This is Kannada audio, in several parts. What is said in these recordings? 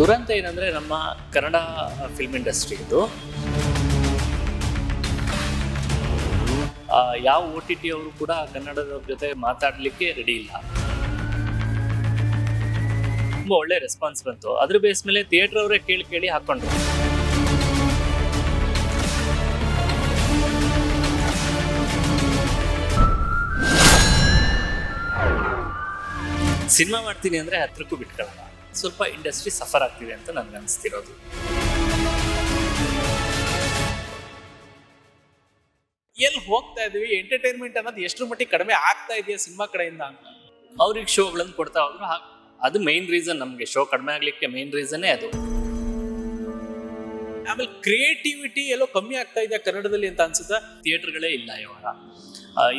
ದುರಂತ ಏನಂದ್ರೆ ನಮ್ಮ ಕನ್ನಡ ಫಿಲ್ಮ್ ಇಂಡಸ್ಟ್ರಿ ಇದು. ಯಾವ ಓ ಟಿ ಟಿ ಅವರು ಕೂಡ ಕನ್ನಡದ ಜೊತೆ ಮಾತಾಡಲಿಕ್ಕೆ ರೆಡಿ ಇಲ್ಲ. ತುಂಬಾ ಒಳ್ಳೆ ರೆಸ್ಪಾನ್ಸ್ ಬಂತು. ಅದ್ರ ಬೇಸ್ ಮೇಲೆ ಥಿಯೇಟರ್ ಅವರೇ ಕೇಳಿ ಕೇಳಿ ಹಾಕೊಂಡ್ರು. ಸಿನಿಮಾ ಮಾಡ್ತೀನಿ ಅಂದ್ರೆ ಹತ್ರಕ್ಕೂ ಬಿಟ್ಕೊಳ್ಳಲ್ಲ ಸ್ವಲ್ಪ ಇಂಡಸ್ಟ್ರಿ ಸಫರ್ ಆಗ್ತಿದೆ ಅಂತ ನನಗೆ ಅನಿಸ್ತಿರೋದು. ಎಲ್ಲಿ ಹೋಗ್ತಾ ಇದೀವಿ ಎಂಟರ್ಟೈನ್ಮೆಂಟ್ ಅನ್ನೋದು ಎಷ್ಟರ ಮಟ್ಟಿಗೆ ಕಡಿಮೆ ಆಗ್ತಾ ಇದೆಯಾ ಸಿನಿಮಾ ಕಡೆಯಿಂದ? ಅಂತ ಅವ್ರಿಗೆ ಶೋಗಳನ್ನು ಕೊಡ್ತಾ ಹೋದ್ರು ಅದು ಮೈನ್ ರೀಸನ್ ನಮಗೆ. ಶೋ ಕಡಿಮೆ ಆಗ್ಲಿಕ್ಕೆ ಮೈನ್ ರೀಸನ್ನೇ ಅದು. ಆಮೇಲೆ ಕ್ರಿಯೇಟಿವಿಟಿ ಎಲ್ಲೋ ಕಮ್ಮಿ ಆಗ್ತಾ ಇದೆ ಕನ್ನಡದಲ್ಲಿ ಅಂತ ಅನ್ಸುತ್ತಾ? ಥಿಯೇಟರ್ಗಳೇ ಇಲ್ಲ ಇವಾಗ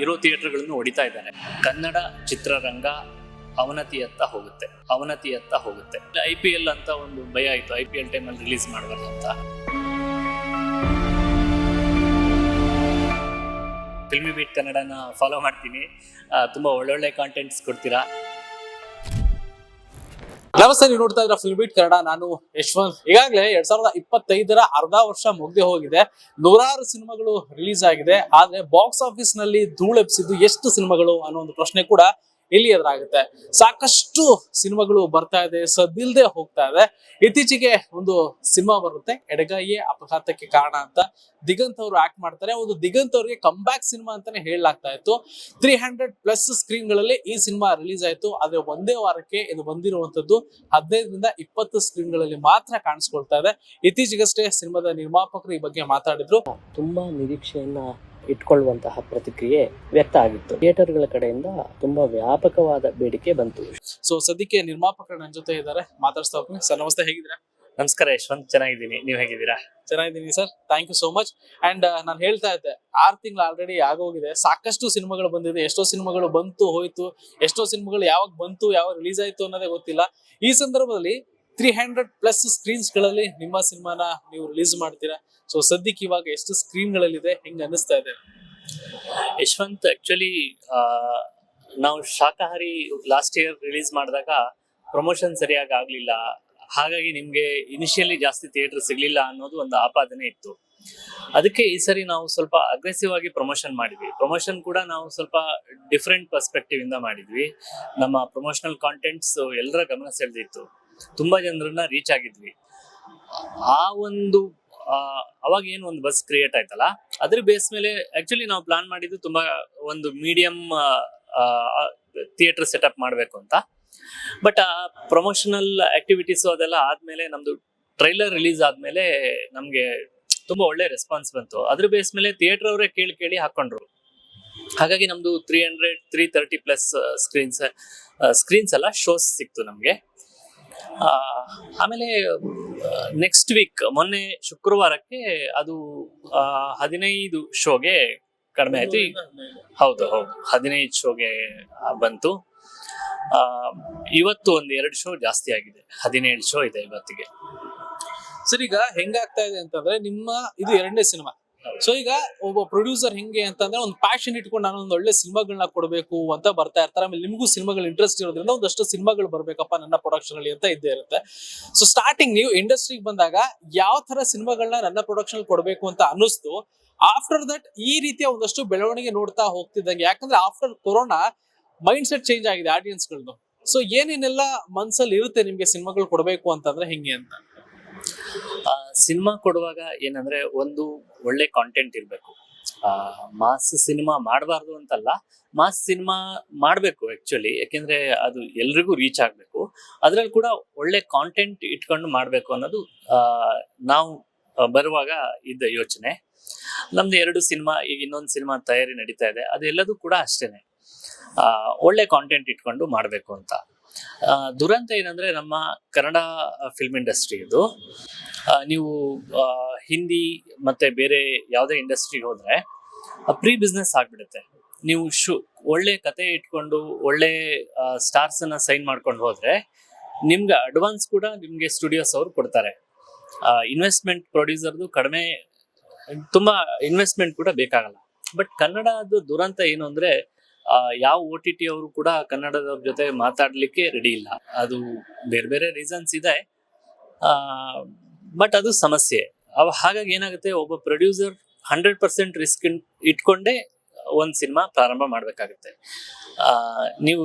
ಇರೋ ಥಿಯೇಟರ್ಗಳನ್ನು ಹೊಡಿತಾ ಇದ್ದಾರೆ. ಕನ್ನಡ ಚಿತ್ರರಂಗ ಅವನತಿಯತ್ತ ಹೋಗುತ್ತೆ ಅವನತಿಯತ್ತ ಹೋಗುತ್ತೆ. ಐ ಪಿ ಎಲ್ ಅಂತ ಒಂದು ಭಯ ಆಯ್ತು ಐ ಪಿ ಎಲ್ ಟೈಮಲ್ಲಿ ರಿಲೀಸ್ ಮಾಡಬಾರ್ದು ಅಂತ. ಫಿಲ್ಮಿ ಬೀಟ್ ಕನ್ನಡನ ಫಾಲೋ ಮಾಡ್ತೀನಿ. ತುಂಬ ಒಳ್ಳೊಳ್ಳೆ ಕಾಂಟೆಂಟ್ಸ್ ಕೊಡ್ತೀರಾ? ನಮಸ್ತೆ ನೀವು ನೋಡ್ತಾ ಇದ್ರ ಫಿಲ್ಮಿಟ್ ಕನ್ನಡ? ನಾನು ಯಶವಂತ್. ಈಗಾಗಲೇ ಎರಡ್ ಸಾವಿರದ ಇಪ್ಪತ್ತೈದರ ಅರ್ಧ ವರ್ಷ ಮುಗ್ದೇ ಹೋಗಿದೆ. ನೂರಾರು ಸಿನಿಮಾಗಳು ರಿಲೀಸ್ ಆಗಿದೆ. ಆದ್ರೆ ಬಾಕ್ಸ್ ಆಫೀಸ್ನಲ್ಲಿ ಧೂಳೆಬ್ಸಿದ್ದು ಎಷ್ಟು ಸಿನಿಮಾಗಳು ಅನ್ನೋ ಒಂದು ಪ್ರಶ್ನೆ ಕೂಡ ಇಲ್ಲಿ ಎದುರಾಗುತ್ತೆ ಸಾಕಷ್ಟು ಸಿನಿಮಾಗಳು ಬರ್ತಾ ಇದೆ, ಸದ್ದಿಲ್ದೆ ಹೋಗ್ತಾ ಇದೆ. ಇತ್ತೀಚೆಗೆ ಒಂದು ಸಿನಿಮಾ ಬರುತ್ತೆ, ಎಡಗೈಯೇ ಅಪಘಾತಕ್ಕೆ ಕಾರಣ ಅಂತ. ದಿಗಂತ್ ಅವರು ಆಕ್ಟ್ ಮಾಡ್ತಾರೆ. ಒಂದು ದಿಗಂತ್ ಅವರಿಗೆ ಬ್ಯಾಕ್ ಸಿನಿಮಾ ಅಂತಾನೆ ಹೇಳಲಾಗ್ತಾ ಇತ್ತು. ತ್ರೀ ಹಂಡ್ರೆಡ್ ಪ್ಲಸ್ ಸ್ಕ್ರೀನ್ಗಳಲ್ಲಿ ಈ ಸಿನಿಮಾ ರಿಲೀಸ್ ಆಯ್ತು. ಆದ್ರೆ ಒಂದೇ ವಾರಕ್ಕೆ ಇದು ಬಂದಿರುವಂತದ್ದು ಹದಿನೈದರಿಂದ ಇಪ್ಪತ್ತು ಸ್ಕ್ರೀನ್ಗಳಲ್ಲಿ ಮಾತ್ರ ಕಾಣಿಸ್ಕೊಳ್ತಾ ಇದೆ. ಇತ್ತೀಚೆಗಷ್ಟೇ ಸಿನಿಮಾದ ನಿರ್ಮಾಪಕರು ಈ ಬಗ್ಗೆ ಮಾತಾಡಿದ್ರು. ತುಂಬಾ ನಿರೀಕ್ಷೆಯನ್ನ ಇಟ್ಕೊಳ್ಳುವಂತಹ ಪ್ರತಿಕ್ರಿಯೆ ವ್ಯಕ್ತ ಆಗಿತ್ತು. ಥಿಯೇಟರ್ಗಳ ಕಡೆಯಿಂದ ತುಂಬಾ ವ್ಯಾಪಕವಾದ ಬೇಡಿಕೆ ಬಂತು. ಸೊ ಸದ್ಯಕ್ಕೆ ನಿರ್ಮಾಪಕರು ನನ್ನ ಜೊತೆ ಇದ್ದಾರೆ. ಮಾತಾಡ್ತಾ ಹೋಗ್ತೀನಿ. ಸರ್ ನಮಸ್ತೆ ಹೇಗಿದ್ದೀರಾ? ನಮಸ್ಕಾರ ಯಶ್ವಂತ್. ಚೆನ್ನಾಗಿದ್ದೀನಿ. ನೀವು ಹೇಗಿದ್ದೀರಾ? ಚೆನ್ನಾಗಿದ್ದೀನಿ sir. Thank you so much and ನಾನು ಹೇಳ್ತಾ ಇದ್ದೆ ಆರು ತಿಂಗಳು ಆಲ್ರೆಡಿ ಆಗೋಗಿದೆ. ಸಾಕಷ್ಟು ಸಿನಿಮಾಗಳು ಬಂದಿದೆ. ಎಷ್ಟೋ ಸಿನಿಮಾಗಳು ಬಂತು ಹೋಯ್ತು. ಎಷ್ಟೋ ಸಿನಿಮಾಗಳು ಯಾವಾಗ ಬಂತು ಯಾವಾಗ ರಿಲೀಸ್ ಆಯ್ತು ಅನ್ನೋದೇ ಗೊತ್ತಿಲ್ಲ. ಈ ಸಂದರ್ಭದಲ್ಲಿ ತ್ರೀ ಹಂಡ್ರೆಡ್ ಪ್ಲಸ್ ಸ್ಕ್ರೀನ್ಸ್ಗಳಲ್ಲಿ ನಿಮ್ಮ ಸಿನಿಮಾನ ನೀವು ರಿಲೀಸ್ ಮಾಡ್ತೀರಾ? ಸೊ ಸದ್ಯಕ್ಕೆ ಇವಾಗ ಎಷ್ಟು ಸ್ಕ್ರೀನ್ ಗಳಲ್ಲಿದೆ ಹೆಂಗ್ ಅನಿಸ್ತಾ ಇದೆ? ಯಶವಂತ್ ಆಕ್ಚುಲಿ ನಾವು ಶಾಖಾಹಾರಿ ಲಾಸ್ಟ್ ಇಯರ್ ರಿಲೀಸ್ ಮಾಡಿದಾಗ ಪ್ರಮೋಷನ್ ಸರಿಯಾಗಿ ಆಗ್ಲಿಲ್ಲ. ಹಾಗಾಗಿ ನಿಮ್ಗೆ ಇನಿಷಿಯಲಿ ಜಾಸ್ತಿ ಥಿಯೇಟರ್ ಸಿಗ್ಲಿಲ್ಲ ಅನ್ನೋದು ಒಂದು ಆಪಾದನೆ ಇತ್ತು. ಅದಕ್ಕೆ ಈ ಸರಿ ನಾವು ಸ್ವಲ್ಪ ಅಗ್ರೆಸಿವ್ ಆಗಿ ಪ್ರಮೋಷನ್ ಮಾಡಿದ್ವಿ. ಪ್ರಮೋಷನ್ ಕೂಡ ನಾವು ಸ್ವಲ್ಪ ಡಿಫ್ರೆಂಟ್ ಪರ್ಸ್ಪೆಕ್ಟಿವ್ ಇಂದ ಮಾಡಿದ್ವಿ. ನಮ್ಮ ಪ್ರಮೋಷನಲ್ ಕಾಂಟೆಂಟ್ಸ್ ಎಲ್ಲರ ಗಮನ ಸೆಳೆದಿತ್ತು. ತುಂಬಾ ಜನರನ್ನ ರೀಚ್ ಆಗಿದ್ವಿ. ಆ ಒಂದು ಅವಾಗ ಏನು ಒಂದು ಬಸ್ ಕ್ರಿಯೇಟ್ ಆಯ್ತಲ್ಲ, ಅದ್ರ ಬೇಸ್ ಮೇಲೆ ಆಕ್ಚುಲಿ ನಾವು ಪ್ಲಾನ್ ಮಾಡಿದ್ದು ತುಂಬಾ ಒಂದು ಮೀಡಿಯಂ ಥಿಯೇಟರ್ ಸೆಟಪ್ ಮಾಡಬೇಕು ಅಂತ. ಬಟ್ ಆ ಪ್ರಮೋಷನಲ್ ಆಕ್ಟಿವಿಟೀಸ್ ಅದೆಲ್ಲ ಆದ್ಮೇಲೆ ನಮ್ದು ಟ್ರೈಲರ್ ರಿಲೀಸ್ ಆದ್ಮೇಲೆ ನಮ್ಗೆ ತುಂಬಾ ಒಳ್ಳೆ ರೆಸ್ಪಾನ್ಸ್ ಬಂತು. ಅದ್ರ ಬೇಸ್ ಮೇಲೆ ಥಿಯೇಟರ್ ಅವರೇ ಕೇಳಿ ಕೇಳಿ ಹಾಕೊಂಡ್ರು. ಹಾಗಾಗಿ ನಮ್ದು three hundred three thirty plus screens screens ಎಲ್ಲ ಶೋಸ್ ಸಿಕ್ತು ನಮ್ಗೆ. ಆಮೇಲೆ ನೆಕ್ಸ್ಟ್ ವೀಕ್ ಮೊನ್ನೆ ಶುಕ್ರವಾರಕ್ಕೆ ಅದು ಹದಿನೈದು ಶೋಗೆ ಕಡಿಮೆ ಆಯ್ತು. ಹೌದು ಹೌದು. ಹದಿನೈದು ಶೋಗೆ ಬಂತು. ಆ, ಇವತ್ತು ಒಂದು ಎರಡು ಶೋ ಜಾಸ್ತಿ ಆಗಿದೆ. ಹದಿನೇಳು ಶೋ ಇದೆ ಇವತ್ತಿಗೆ. ಸರ್ ಈಗ ಹೆಂಗಾಗ್ತಾ ಇದೆ ಅಂತಂದ್ರೆ ನಿಮ್ಮ ಇದು ಎರಡನೇ ಸಿನಿಮಾ. ಸೊ ಈಗ ಒಬ್ಬ ಪ್ರೊಡ್ಯೂಸರ್ ಹೆಂಗೆ ಅಂತಂದ್ರೆ ಒಂದು ಪ್ಯಾಷನ್ ಇಟ್ಕೊಂಡು ನಾನು ಒಂದು ಒಳ್ಳೆ ಸಿನಿಮಾಗಳನ್ನ ಕೊಡಬೇಕು ಅಂತ ಬರ್ತಾ ಇರ್ತಾರೆ. ಆಮೇಲೆ ನಿಮಗೂ ಸಿನಿಮಾಗಳು ಇಂಟ್ರೆಸ್ಟ್ ಇರೋದ್ರಿಂದ ಒಂದಷ್ಟು ಸಿನಿಮಾಗಳು ಬರ್ಬೇಕಪ್ಪ ನನ್ನ ಪ್ರೊಡಕ್ಷನ್ ಅಲ್ಲಿ ಅಂತ ಇದ್ದೇ ಇರುತ್ತೆ. ಸೊ ಸ್ಟಾರ್ಟಿಂಗ್ ನೀವು ಇಂಡಸ್ಟ್ರಿಗೆ ಬಂದಾಗ ಯಾವ ತರ ಸಿನಿಮಾಗಳನ್ನ ನನ್ನ ಪ್ರೊಡಕ್ಷನ್ ಕೊಡಬೇಕು ಅಂತ ಅನ್ನಿಸ್ತು. ಆಫ್ಟರ್ ದಟ್ ಈ ರೀತಿಯ ಒಂದಷ್ಟು ಬೆಳವಣಿಗೆ ನೋಡ್ತಾ ಹೋಗ್ತಿದ್ದಂಗೆ. ಯಾಕಂದ್ರೆ after corona mind set change ಆಗಿದೆ ಆಡಿಯನ್ಸ್ಗಳದ್ದು ಸೊ ಏನೇನೆಲ್ಲ ಮನ್ಸಲ್ಲಿ ಇರುತ್ತೆ ನಿಮ್ಗೆ ಸಿನಿಮಾಗಳು ಕೊಡಬೇಕು ಅಂತಂದ್ರೆ ಹೆಂಗೆ ಅಂತ? ಸಿನಿಮಾ ಕೊಡುವಾಗ ಏನಂದ್ರೆ ಒಂದು ಒಳ್ಳೆ ಕಾಂಟೆಂಟ್ ಇರಬೇಕು. ಮಾಸ್ ಸಿನಿಮಾ ಮಾಡಬಾರ್ದು ಅಂತಲ್ಲ ಮಾಸ್ ಸಿನಿಮಾ ಮಾಡಬೇಕು ಆಕ್ಚುಲಿ ಯಾಕೆಂದ್ರೆ ಅದು ಎಲ್ರಿಗೂ ರೀಚ್ ಆಗಬೇಕು. ಅದ್ರಲ್ಲಿ ಕೂಡ ಒಳ್ಳೆ ಕಾಂಟೆಂಟ್ ಇಟ್ಕೊಂಡು ಮಾಡಬೇಕು ಅನ್ನೋದು ಆ, ನಾವು ಬರುವಾಗ ಇದ್ದ ಯೋಚನೆ. ನಮ್ದು ಎರಡು ಸಿನಿಮಾ ಈಗ ಇನ್ನೊಂದು ಸಿನಿಮಾ ತಯಾರಿ ನಡೀತಾ ಇದೆ ಅದೆಲ್ಲದೂ ಕೂಡ ಅಷ್ಟೇನೆ. ಆ, ಒಳ್ಳೆ ಕಾಂಟೆಂಟ್ ಇಟ್ಕೊಂಡು ಮಾಡಬೇಕು ಅಂತ. ಆ, ದುರಂತ ಏನಂದ್ರೆ ನಮ್ಮ ಕನ್ನಡ ಫಿಲ್ಮ್ ಇಂಡಸ್ಟ್ರಿ ಇದು ನೀವು ಹಿಂದಿ ಮತ್ತೆ ಬೇರೆ ಯಾವುದೇ ಇಂಡಸ್ಟ್ರಿಗೆ ಹೋದ್ರೆ ಪ್ರೀ ಬಿಸ್ನೆಸ್ ಆಗ್ಬಿಡುತ್ತೆ. ನೀವು ಶು, ಒಳ್ಳೆ ಕತೆ ಇಟ್ಕೊಂಡು, ಒಳ್ಳೆ ಸ್ಟಾರ್ಸ್ ಅನ್ನ ಸೈನ್ ಮಾಡ್ಕೊಂಡು ಹೋದ್ರೆ, ನಿಮ್ಗೆ ಅಡ್ವಾನ್ಸ್ ಕೂಡ ನಿಮ್ಗೆ ಸ್ಟುಡಿಯೋಸ್ ಅವ್ರು ಕೊಡ್ತಾರೆ. ಇನ್ವೆಸ್ಟ್ಮೆಂಟ್ ಪ್ರೊಡ್ಯೂಸರ್ದು ಕಡಿಮೆ, ತುಂಬಾ ಇನ್ವೆಸ್ಟ್ಮೆಂಟ್ ಕೂಡ ಬೇಕಾಗಲ್ಲ. ಬಟ್ ಕನ್ನಡದ ದುರಂತ ಏನು ಅಂದ್ರೆ ಯಾವ ಓ ಟಿ ಟಿ ಅವರು ಕೂಡ ಕನ್ನಡದ ಜೊತೆ ಮಾತಾಡ್ಲಿಕ್ಕೆ ರೆಡಿ ಇಲ್ಲ. ಅದು ಬೇರೆ ಬೇರೆ ರೀಸನ್ಸ್ ಇದೆ. ಬಟ್ ಅದು ಸಮಸ್ಯೆ. ಅವ ಹಾಗಾಗಿ ಏನಾಗುತ್ತೆ, ಒಬ್ಬ ಪ್ರೊಡ್ಯೂಸರ್ ಹಂಡ್ರೆಡ್ ಪರ್ಸೆಂಟ್ ರಿಸ್ಕ್ ಇಟ್ಕೊಂಡೇ ಒಂದು ಸಿನಿಮಾ ಪ್ರಾರಂಭ ಮಾಡಬೇಕಾಗುತ್ತೆ. ನೀವು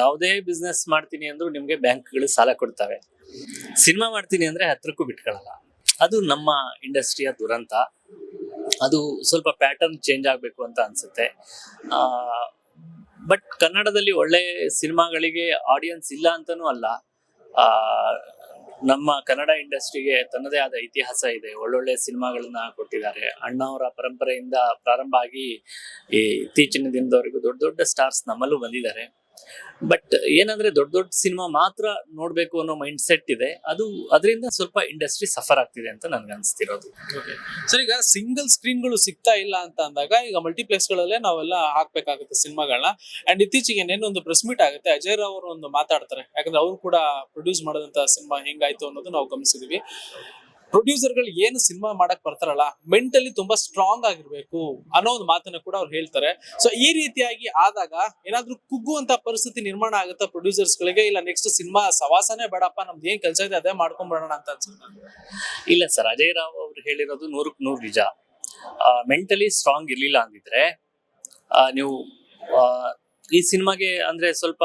ಯಾವುದೇ ಬಿಸ್ನೆಸ್ ಮಾಡ್ತೀನಿ ಅಂದ್ರೂ ನಿಮಗೆ ಬ್ಯಾಂಕ್ಗಳು ಸಾಲ ಕೊಡ್ತವೆ. ಸಿನಿಮಾ ಮಾಡ್ತೀನಿ ಅಂದ್ರೆ ಹತ್ರಕ್ಕೂ ಬಿಟ್ಕೊಳ್ಳಲ್ಲ ಅದು ನಮ್ಮ ಇಂಡಸ್ಟ್ರಿಯ ದುರಂತ. ಅದು ಸ್ವಲ್ಪ ಪ್ಯಾಟರ್ನ್ ಚೇಂಜ್ ಆಗಬೇಕು ಅಂತ ಅನ್ಸುತ್ತೆ. ಬಟ್ ಕನ್ನಡದಲ್ಲಿ ಒಳ್ಳೆ ಸಿನಿಮಾಗಳಿಗೆ ಆಡಿಯನ್ಸ್ ಇಲ್ಲ ಅಂತಾನೂ ಅಲ್ಲ. ನಮ್ಮ ಕನ್ನಡ ಇಂಡಸ್ಟ್ರಿಗೆ ತನ್ನದೇ ಆದ ಇತಿಹಾಸ ಇದೆ. ಒಳ್ಳೊಳ್ಳೆ ಸಿನಿಮಾಗಳನ್ನ ಕೊಟ್ಟಿದ್ದಾರೆ. ಅಣ್ಣವರ ಪರಂಪರೆಯಿಂದ ಪ್ರಾರಂಭ ಆಗಿ ಈ ಇತ್ತೀಚಿನ ದಿನದವರೆಗೂ ದೊಡ್ಡ ದೊಡ್ಡ ಸ್ಟಾರ್ಸ್ ನಮ್ಮಲ್ಲೂ ಬಂದಿದ್ದಾರೆ. ಬಟ್ ಏನಂದ್ರೆ ದೊಡ್ಡ ದೊಡ್ಡ ಸಿನಿಮಾ ಮಾತ್ರ ನೋಡ್ಬೇಕು ಅನ್ನೋ ಮೈಂಡ್ ಸೆಟ್ ಇದೆ. ಅದು ಅದರಿಂದ ಸ್ವಲ್ಪ ಇಂಡಸ್ಟ್ರಿ ಸಫರ್ ಆಗ್ತಿದೆ ಅಂತ ನನ್ಗೆ ಅನ್ಸ್ತಿರೋದು. ಸರ್ ಈಗ ಸಿಂಗಲ್ ಸ್ಕ್ರೀನ್ಗಳು ಸಿಗ್ತಾ ಇಲ್ಲ ಅಂತ ಅಂದಾಗ ಈಗ ಮಲ್ಟಿಪ್ಲೆಕ್ಸ್ ಗಳಲ್ಲೇ ನಾವೆಲ್ಲ ಹಾಕ್ಬೇಕಾಗುತ್ತೆ ಸಿನಿಮಾಗಳನ್ನ. ಅಂಡ್ ಇತ್ತೀಚೆಗೆ ಒಂದು ಪ್ರೆಸ್ ಮೀಟ್ ಆಗುತ್ತೆ. ಅಜಯ್ ರಾವ್ ಅವರು ಒಂದು ಮಾತಾಡ್ತಾರೆ. ಯಾಕಂದ್ರೆ ಅವರು ಕೂಡ ಪ್ರೊಡ್ಯೂಸ್ ಮಾಡಿದಂತ ಸಿನಿಮಾ ಹೆಂಗಾಯ್ತು ಅನ್ನೋದು ನಾವು ಗಮನಿಸಿದೀವಿ. ಪ್ರೊಡ್ಯೂಸರ್ಗಳು ಏನು ಸಿನಿಮಾ ಮಾಡಕ್ ಬರ್ತಾರಲ್ಲ, ಮೆಂಟಲಿ ತುಂಬಾ ಸ್ಟ್ರಾಂಗ್ ಆಗಿರ್ಬೇಕು ಅನ್ನೋ ಒಂದು ಮಾತನ್ನ ಕೂಡ ಅವ್ರು ಹೇಳ್ತಾರೆ. ಸೊ ಈ ರೀತಿಯಾಗಿ ಆದಾಗ ಏನಾದ್ರೂ ಕುಗ್ಗುವಂತ ಪರಿಸ್ಥಿತಿ ನಿರ್ಮಾಣ ಆಗುತ್ತಾ ಪ್ರೊಡ್ಯೂಸರ್ಸ್ ಗಳಿಗೆ ಇಲ್ಲ ನೆಕ್ಸ್ಟ್ ಸಿನಿಮಾ ಸವಾಸನೇ ಬೇಡಪ್ಪ, ನಮ್ದು ಏನ್ ಕೆಲಸ ಇದೆ ಅದೇ ಮಾಡ್ಕೊಂಡ್ಬಿಡೋಣ ಅಂತ ಅನ್ಸುತ್ತೆ? ಇಲ್ಲ ಸರ್, ಅಜಯ್ ರಾವ್ ಅವ್ರು ಹೇಳಿರೋದು ನೂರಕ್ಕೆ ನೂರು ನಿಜ. ಮೆಂಟಲಿ ಸ್ಟ್ರಾಂಗ್ ಇರ್ಲಿಲ್ಲ ಅಂದಿದ್ರೆ ನೀವು ಈ ಸಿನಿಮಾಗೆ ಅಂದ್ರೆ ಸ್ವಲ್ಪ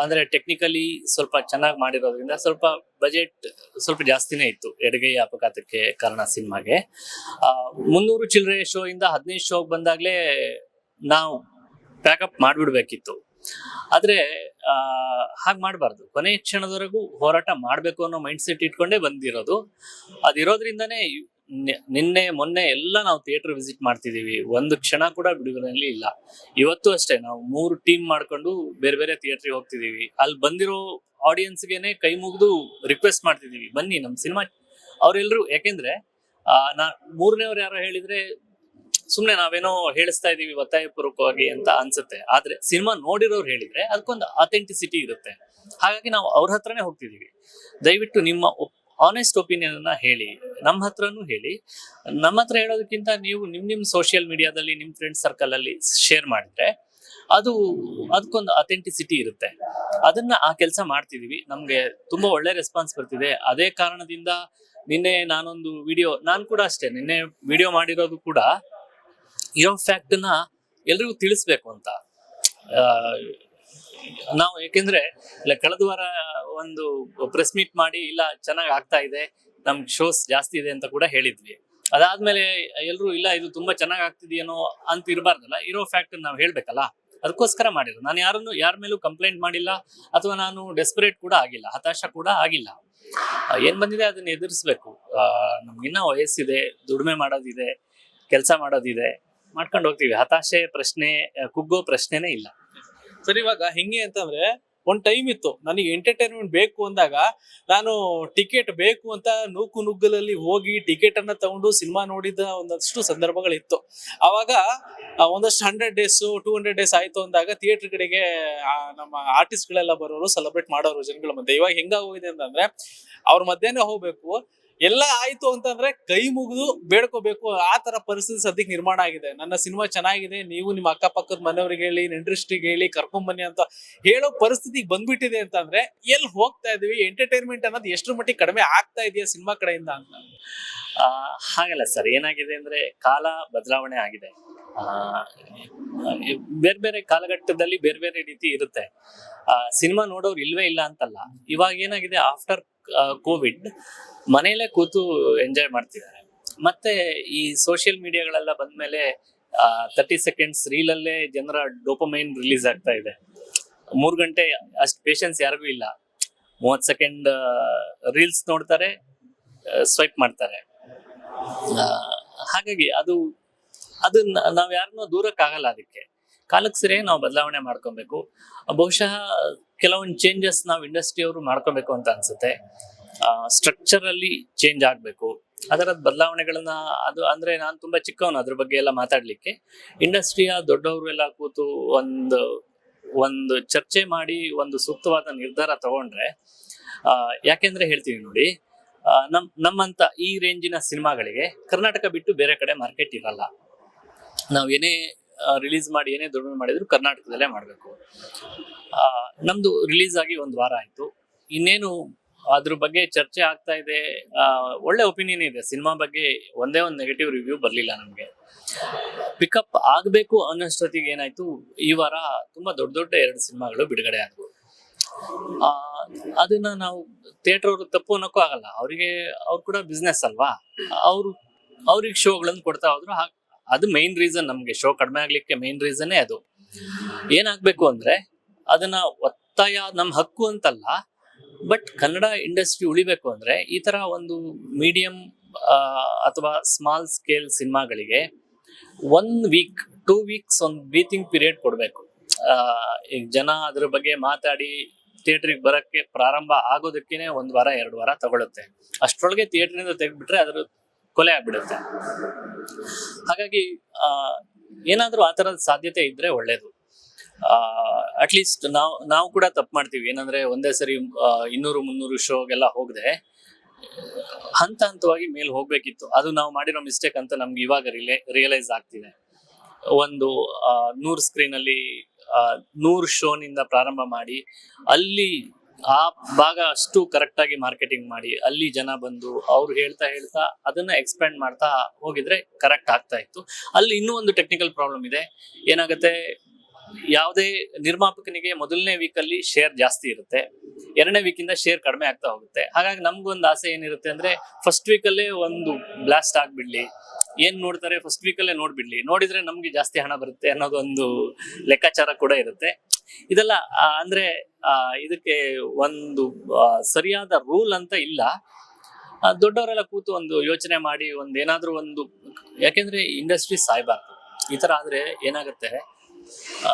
ಅಂದ್ರೆ ಟೆಕ್ನಿಕಲಿ ಸ್ವಲ್ಪ ಚೆನ್ನಾಗಿ ಮಾಡಿರೋದ್ರಿಂದ ಸ್ವಲ್ಪ ಬಜೆಟ್ ಸ್ವಲ್ಪ ಜಾಸ್ತಿನೇ ಇತ್ತು. ಎಡಗೈ ಅಪಘಾತಕ್ಕೆ ಕಾರಣ ಸಿನಿಮಾಗೆ. ಮುನ್ನೂರು ಚಿಲ್ಲರೆ ಶೋ ಇಂದ ಹದಿನೈದು ಶೋಗೆ ಬಂದಾಗ್ಲೇ ನಾವು ಪ್ಯಾಕಪ್ ಮಾಡಿಬಿಡ್ಬೇಕಿತ್ತು. ಆದ್ರೆ ಹಾಗೆ ಮಾಡಬಾರ್ದು. ಕೊನೆ ಕ್ಷಣದವರೆಗೂ ಹೋರಾಟ ಮಾಡಬೇಕು ಅನ್ನೋ ಮೈಂಡ್ ಸೆಟ್ ಇಟ್ಕೊಂಡೇ ಬಂದಿರೋದು. ಅದಿರೋದ್ರಿಂದನೇ ನಿನ್ನೆ, ಮೊನ್ನೆ ಎಲ್ಲ ನಾವು ಥಿಯೇಟರ್ ವಿಸಿಟ್ ಮಾಡ್ತಿದೀವಿ ಒಂದು ಕ್ಷಣ ಕೂಡ ಬಿಡುಗಡೆಯಲ್ಲಿ ಇಲ್ಲ. ಇವತ್ತು ಅಷ್ಟೇ ನಾವು ಮೂರು ಟೀಮ್ ಮಾಡ್ಕೊಂಡು ಬೇರೆ ಬೇರೆ ಥಿಯೇಟ್ರಿಗೆ ಹೋಗ್ತಿದೀವಿ ಅಲ್ಲಿ ಬಂದಿರೋ ಆಡಿಯನ್ಸ್ಗೆನೆ ಕೈ ಮುಗಿದು ರಿಕ್ವೆಸ್ಟ್ ಮಾಡ್ತಿದೀವಿ ಬನ್ನಿ ನಮ್ಮ ಸಿನಿಮಾ ಅವರೆಲ್ಲರೂ ಯಾಕೆಂದ್ರೆ ನಾ ಮೂರನೇವ್ರು ಯಾರೋ ಹೇಳಿದ್ರೆ, ಸುಮ್ನೆ ನಾವೇನೋ ಹೇಳಿಸ್ತಾ ಇದೀವಿ ಒತ್ತಾಯಪೂರ್ವಕವಾಗಿ ಅಂತ ಅನ್ಸುತ್ತೆ. ಆದ್ರೆ ಸಿನಿಮಾ ನೋಡಿರೋರು ಹೇಳಿದ್ರೆ ಅದಕ್ಕೊಂದು ಅಥೆಂಟಿಸಿಟಿ ಇರುತ್ತೆ. ಹಾಗಾಗಿ ನಾವು ಅವ್ರ ಹತ್ರನೇ ಹೋಗ್ತಿದೀವಿ ದಯವಿಟ್ಟು ನಿಮ್ಮ ಆನೆಸ್ಟ್ ಒಪಿನಿಯನ್ ಅನ್ನ ಹೇಳಿ ನಮ್ಮ ಹತ್ರನೂ ಹೇಳಿ. ನಮ್ಮ ಹತ್ರ ಹೇಳೋದಕ್ಕಿಂತ ನೀವು ನಿಮ್ ನಿಮ್ ಸೋಷಿಯಲ್ ಮೀಡಿಯಾದಲ್ಲಿ ನಿಮ್ ಫ್ರೆಂಡ್ ಸರ್ಕಲ್ ಅಲ್ಲಿ ಶೇರ್ ಮಾಡಿದ್ರೆ, ಅದು ಅದಕ್ಕೊಂದು ಅಥೆಂಟಿಸಿಟಿ ಇರುತ್ತೆ. ಅದನ್ನ ಆ ಕೆಲಸ ಮಾಡ್ತಿದೀವಿ. ನಮ್ಗೆ ತುಂಬಾ ಒಳ್ಳೆ ರೆಸ್ಪಾನ್ಸ್ ಬರ್ತಿದೆ. ಅದೇ ಕಾರಣದಿಂದ ನಿನ್ನೆ ನಾನೊಂದು ವಿಡಿಯೋ ನಾನು ಕೂಡ ಅಷ್ಟೇ, ನಿನ್ನೆ ವಿಡಿಯೋ ಮಾಡಿರೋದು ಕೂಡ ಇರೋ ಫ್ಯಾಕ್ಟ್ನ ಎಲ್ರಿಗೂ ತಿಳಿಸ್ಬೇಕು ಅಂತ. ನಾವು ಯಾಕೆಂದ್ರೆ ಇಲ್ಲ ಕಳೆದ ವಾರ ಒಂದು ಪ್ರೆಸ್ ಮೀಟ್ ಮಾಡಿ ಇಲ್ಲ ಚೆನ್ನಾಗಿ ಆಗ್ತಾ ಇದೆ ನಮ್ ಶೋಸ್ ಜಾಸ್ತಿ ಇದೆ ಅಂತ ಕೂಡ ಹೇಳಿದ್ವಿ. ಅದಾದ್ಮೇಲೆ ಎಲ್ಲರೂ ಇಲ್ಲ ಇದು ತುಂಬಾ ಚೆನ್ನಾಗಿ ಆಗ್ತಿದೆಯೇನೋ ಅಂತ ಇರಬಾರ್ದಲ್ಲ, ಇರೋ ಫ್ಯಾಕ್ಟ್ ನಾವು ಹೇಳ್ಬೇಕಲ್ಲ, ಅದಕ್ಕೋಸ್ಕರ ಮಾಡಿದ್ರು ನಾನು ಯಾರನ್ನು, ಯಾರ ಮೇಲೂ ಕಂಪ್ಲೇಂಟ್ ಮಾಡಿಲ್ಲ, ಅಥವಾ ನಾನು ಡೆಸ್ಪರೇಟ್ ಕೂಡ ಆಗಿಲ್ಲ, ಹತಾಶ ಕೂಡ ಆಗಿಲ್ಲ. ಏನ್ ಬಂದಿದೆ ಅದನ್ನ ಎದುರಿಸ್ಬೇಕು. ನಮ್ಗಿನ್ನ ವಯಸ್ಸಿದೆ, ದುಡಿಮೆ ಮಾಡೋದಿದೆ, ಕೆಲಸ ಮಾಡೋದಿದೆ, ಮಾಡ್ಕೊಂಡು ಹೋಗ್ತೀವಿ. ಹತಾಶೆ ಪ್ರಶ್ನೆ, ಕುಗ್ಗೋ ಪ್ರಶ್ನೆನೇ ಇಲ್ಲ. ಸರ್, ಇವಾಗ ಹೆಂಗೆ ಅಂತಂದ್ರೆ ಒಂದ್ ಟೈಮ್ ಇತ್ತು. ನನಗೆ ಎಂಟರ್ಟೈನ್ಮೆಂಟ್ ಬೇಕು ಅಂದಾಗ ನಾನು ಟಿಕೆಟ್ ಬೇಕು ಅಂತ ನೂಕು ನುಗ್ಗಲಲ್ಲಿ ಹೋಗಿ ಟಿಕೆಟ್ ಅನ್ನ ತಗೊಂಡು ಸಿನಿಮಾ ನೋಡಿದ ಒಂದಷ್ಟು ಸಂದರ್ಭಗಳಿತ್ತು. ಅವಾಗ ಒಂದಷ್ಟು hundred days two hundred days ಆಯ್ತು ಅಂದಾಗ ಥಿಯೇಟರ್ ಕಡೆಗೆ ನಮ್ಮ ಆರ್ಟಿಸ್ಟ್ ಗಳೆಲ್ಲ ಬರೋರು ಸೆಲೆಬ್ರೇಟ್ ಮಾಡೋರು ಜನಗಳ ಮಧ್ಯೆ. ಇವಾಗ ಹೆಂಗಾಗೋಗಿದೆ ಅಂತಂದ್ರೆ, ಅವ್ರ ಮಧ್ಯಾಹ್ನ ಹೋಗ್ಬೇಕು. ಎಲ್ಲ ಆಯ್ತು ಅಂತಂದ್ರೆ ಕೈ ಮುಗಿದು ಬೇಡ್ಕೋಬೇಕು. ಆ ತರ ಪರಿಸ್ಥಿತಿ ಸದ್ಯಕ್ಕೆ ನಿರ್ಮಾಣ ಆಗಿದೆ. ನನ್ನ ಸಿನಿಮಾ ಚೆನ್ನಾಗಿದೆ. ನೀವು ನಿಮ್ಮ ಅಕ್ಕಪಕ್ಕದ ಮನೆಯವ್ರಿಗೆ ಹೇಳಿ ಇಂಡಸ್ಟ್ರಿಗೆ ಹೇಳಿ, ಕರ್ಕೊಂಡ್ ಬನ್ನಿ ಅಂತ ಹೇಳೋ ಪರಿಸ್ಥಿತಿಗೆ ಬಂದ್ಬಿಟ್ಟಿದೆ ಅಂತಂದ್ರೆ ಎಲ್ಲಿ ಹೋಗ್ತಾ ಇದೀವಿ? ಎಂಟರ್ಟೈನ್ಮೆಂಟ್ ಅನ್ನೋದು ಎಷ್ಟು ಮಟ್ಟಿಗೆ ಕಡಿಮೆ ಆಗ್ತಾ ಇದೆಯಾ ಸಿನಿಮಾ ಕಡೆಯಿಂದ ಅಂತ? ಹಾಗಲ್ಲ ಸರ್. ಏನಾಗಿದೆ ಅಂದ್ರೆ ಕಾಲ ಬದಲಾವಣೆ ಆಗಿದೆ. ಬೇರೆ ಬೇರೆ ಕಾಲಘಟ್ಟದಲ್ಲಿ ಬೇರೆ ಬೇರೆ ರೀತಿ ಇರುತ್ತೆ. ಸಿನಿಮಾ ನೋಡೋರು ಇಲ್ವೇ ಇಲ್ಲ ಅಂತಲ್ಲ. ಇವಾಗ ಏನಾಗಿದೆ? ಆಫ್ಟರ್ ಕೋವಿಡ್ ಮನೆಯಲ್ಲೇ ಕೂತು ಎಂಜಾಯ್ ಮಾಡ್ತಿದ್ದಾರೆ. ಮತ್ತೆ ಈ ಸೋಷಿಯಲ್ ಮೀಡಿಯಾಗಳೆಲ್ಲ ಬಂದ್ಮೇಲೆ ತರ್ಟಿ ಸೆಕೆಂಡ್ಸ್ ರೀಲಲ್ಲೇ ಜನರ ಡೋಪಮೈನ್ ರಿಲೀಸ್ ಆಗ್ತಾ ಇದೆ. ಮೂರು ಗಂಟೆ ಅಷ್ಟು ಪೇಷನ್ಸ್ ಯಾರಿಗೂ ಇಲ್ಲ. ಮೂವತ್ತು ಸೆಕೆಂಡ್ ರೀಲ್ಸ್ ನೋಡ್ತಾರೆ ಸ್ವೈಪ್ ಮಾಡ್ತಾರೆ. ಹಾಗಾಗಿ ಅದು ಅದು ನಾವು ನಾವ್ ಯಾರನ್ನೂ ದೂರಕ್ಕಾಗಲ್ಲ ಅದಕ್ಕೆ. ಕಾಲಕ್ಕೆ ಸರಿಯಾಗಿ ನಾವು ಬದಲಾವಣೆ ಮಾಡ್ಕೊಬೇಕು. ಬಹುಶಃ ಕೆಲವೊಂದು ಚೇಂಜಸ್ ನಾವು ಇಂಡಸ್ಟ್ರಿ ಅವರು ಮಾಡ್ಕೋಬೇಕು ಅಂತ ಅನ್ಸುತ್ತೆ. ಸ್ಟ್ರಕ್ಚರ್ ಅಲ್ಲಿ ಚೇಂಜ್ ಆಗಬೇಕು. ಅದರ ಬದಲಾವಣೆಗಳನ್ನ ಅದು ಅಂದ್ರೆ ನಾನು ತುಂಬಾ ಚಿಕ್ಕವನು ಅದ್ರ ಬಗ್ಗೆ ಎಲ್ಲ ಮಾತಾಡ್ಲಿಕ್ಕೆ. ಇಂಡಸ್ಟ್ರಿಯ ದೊಡ್ಡವರು ಎಲ್ಲ ಕೂತು ಒಂದು ಒಂದು ಚರ್ಚೆ ಮಾಡಿ ಒಂದು ಸೂಕ್ತವಾದ ನಿರ್ಧಾರ ತಗೊಂಡ್ರೆ ಯಾಕೆಂದ್ರೆ ಹೇಳ್ತೀವಿ ನೋಡಿ ನಮ್, ನಮ್ಮಂತ ಈ ರೇಂಜಿನ ಸಿನಿಮಾಗಳಿಗೆ ಕರ್ನಾಟಕ ಬಿಟ್ಟು ಬೇರೆ ಕಡೆ ಮಾರ್ಕೆಟ್ ಇರಲ್ಲ. ನಾವು ಏನೇ ರಿಲೀಸ್ ಮಾಡಿ ಏನೇ ದುಡಿಮೆ ಮಾಡಿದ್ರು ಕರ್ನಾಟಕದಲ್ಲೇ ಮಾಡಬೇಕು. ನಮ್ದು ರಿಲೀಸ್ ಆಗಿ ಒಂದು ವಾರ ಆಯ್ತು. ಇನ್ನೇನು ಅದ್ರ ಬಗ್ಗೆ ಚರ್ಚೆ ಆಗ್ತಾ ಇದೆ. ಒಳ್ಳೆ ಒಪಿನಿಯನ್ ಇದೆ. ಸಿನಿಮಾ ಬಗ್ಗೆ ಒಂದೇ ಒಂದು ನೆಗೆಟಿವ್ ರಿವ್ಯೂ ಬರಲಿಲ್ಲ ನಮಗೆ. ಪಿಕಪ್ ಆಗಬೇಕು ಅನ್ನೋಷ್ಟೊತ್ತಿಗೆ ಏನಾಯ್ತು, ಈ ವಾರ ತುಂಬಾ ದೊಡ್ಡ ದೊಡ್ಡ ಎರಡು ಸಿನಿಮಾಗಳು ಬಿಡುಗಡೆ ಆದವು. ಅದನ್ನ ನಾವು ಥಿಯೇಟರ್ ಅವರು ತಪ್ಪು ಅನ್ನೋಕ್ಕೂ ಆಗಲ್ಲ. ಅವರಿಗೆ, ಅವ್ರು ಕೂಡ ಬಿಸ್ನೆಸ್ ಅಲ್ವಾ? ಅವರು, ಅವ್ರಿಗೆ ಶೋಗಳನ್ನು ಕೊಡ್ತಾ ಹೋದ್ರು ಅದು ಮೈನ್ ರೀಸನ್ ನಮ್ಗೆ. ಶೋ ಕಡಿಮೆ ಆಗ್ಲಿಕ್ಕೆ ಮೈನ್ ರೀಸನ್ನೇ ಅದು. ಏನಾಗ್ಬೇಕು ಅಂದ್ರೆ, ಅದನ್ನ ಒತ್ತಾಯ, ನಮ್ ಹಕ್ಕು ಅಂತಲ್ಲ ಬಟ್ ಕನ್ನಡ ಇಂಡಸ್ಟ್ರಿ ಉಳಿಬೇಕು ಅಂದ್ರೆ, ಈ ತರ ಒಂದು ಮೀಡಿಯಂ ಅಥವಾ ಸ್ಮಾಲ್ ಸ್ಕೇಲ್ ಸಿನಿಮಾಗಳಿಗೆ ಒನ್ ವೀಕ್ ಟೂ ವೀಕ್ಸ್ ಒಂದು ಬ್ರೀತಿಂಗ್ ಪೀರಿಯಡ್ ಕೊಡಬೇಕು. ಈಗ ಜನ ಅದ್ರ ಬಗ್ಗೆ ಮಾತಾಡಿ ಥಿಯೇಟ್ರಿಗೆ ಬರಕ್ಕೆ ಪ್ರಾರಂಭ ಆಗೋದಕ್ಕೇನೆ ಒಂದ್ ವಾರ, ಎರಡು ವಾರ ತಗೊಳುತ್ತೆ. ಅಷ್ಟರೊಳಗೆ ಥಿಯೇಟ್ರಿಂದ ತೆಗೆದ್ಬಿಟ್ರೆ ಅದ್ರ ಕೊಲೆ ಆಗ್ಬಿಡುತ್ತೆ. ಹಾಗಾಗಿ ಏನಾದರೂ ಆ ತರದ ಸಾಧ್ಯತೆ ಇದ್ರೆ ಒಳ್ಳೇದು. ಅಟ್ಲೀಸ್ಟ್ ನಾವು ನಾವು ಕೂಡ ತಪ್ಪು ಮಾಡ್ತೀವಿ. ಏನಂದ್ರೆ ಒಂದೇ ಸರಿ ಇನ್ನೂರು ಮುನ್ನೂರು ಶೋಗೆಲ್ಲ ಹೋಗದೆ ಹಂತ ಹಂತವಾಗಿ ಮೇಲೆ ಹೋಗ್ಬೇಕಿತ್ತು. ಅದು ನಾವು ಮಾಡಿರೋ ಮಿಸ್ಟೇಕ್ ಅಂತ ನಮ್ಗೆ ಇವಾಗ ರಿಲೇ ರಿಯಲೈಸ್ ಆಗ್ತಿದೆ. ಒಂದು ನೂರು ಸ್ಕ್ರೀನ್ ಅಲ್ಲಿ ಆ, ನೂರು ಶೋನಿಂದ ಪ್ರಾರಂಭ ಮಾಡಿ ಅಲ್ಲಿ ಆ ಭಾಗ ಅಷ್ಟು ಕರೆಕ್ಟ್ ಆಗಿ ಮಾರ್ಕೆಟಿಂಗ್ ಮಾಡಿ, ಅಲ್ಲಿ ಜನ ಬಂದು ಅವ್ರು ಹೇಳ್ತಾ ಹೇಳ್ತಾ ಅದನ್ನ ಎಕ್ಸ್ಪ್ಯಾಂಡ್ ಮಾಡ್ತಾ ಹೋಗಿದ್ರೆ ಕರೆಕ್ಟ್ ಆಗ್ತಾ ಇತ್ತು. ಅಲ್ಲಿ ಇನ್ನೂ ಒಂದು ಟೆಕ್ನಿಕಲ್ ಪ್ರಾಬ್ಲಮ್ ಇದೆ. ಏನಾಗುತ್ತೆ? ಯಾವುದೇ ನಿರ್ಮಾಪಕನಿಗೆ ಮೊದಲನೇ ವೀಕ್ ಅಲ್ಲಿ ಶೇರ್ ಜಾಸ್ತಿ ಇರುತ್ತೆ. ಎರಡನೇ ವೀಕಿಂದ ಶೇರ್ ಕಡಿಮೆ ಆಗ್ತಾ ಹೋಗುತ್ತೆ. ಹಾಗಾಗಿ ನಮ್ಗೊಂದು ಆಸೆ ಏನಿರುತ್ತೆ ಅಂದ್ರೆ ಫಸ್ಟ್ ವೀಕಲ್ಲೇ ಒಂದು ಬ್ಲಾಸ್ಟ್ ಆಗ್ಬಿಡ್ಲಿ. ಏನ್ ನೋಡ್ತಾರೆ? ಫಸ್ಟ್ ವೀಕಲ್ಲೇ ನೋಡ್ಬಿಡ್ಲಿ. ನೋಡಿದ್ರೆ ನಮ್ಗೆ ಜಾಸ್ತಿ ಹಣ ಬರುತ್ತೆ ಅನ್ನೋದೊಂದು ಲೆಕ್ಕಾಚಾರ ಕೂಡ ಇರುತ್ತೆ. ಇದೆಲ್ಲ ಅಂದ್ರೆ ಇದಕ್ಕೆ ಒಂದು ಸರಿಯಾದ ರೂಲ್ ಅಂತ ಇಲ್ಲ. ದೊಡ್ಡವರೆಲ್ಲ ಕೂತು ಒಂದು ಯೋಚನೆ ಮಾಡಿ ಒಂದು ಏನಾದ್ರೂ ಒಂದು, ಯಾಕೆಂದ್ರೆ ಇಂಡಸ್ಟ್ರಿ ಸಾಯ್ಬಾರ್ದು. ಈ ತರ ಆದ್ರೆ ಏನಾಗುತ್ತೆ? ಆ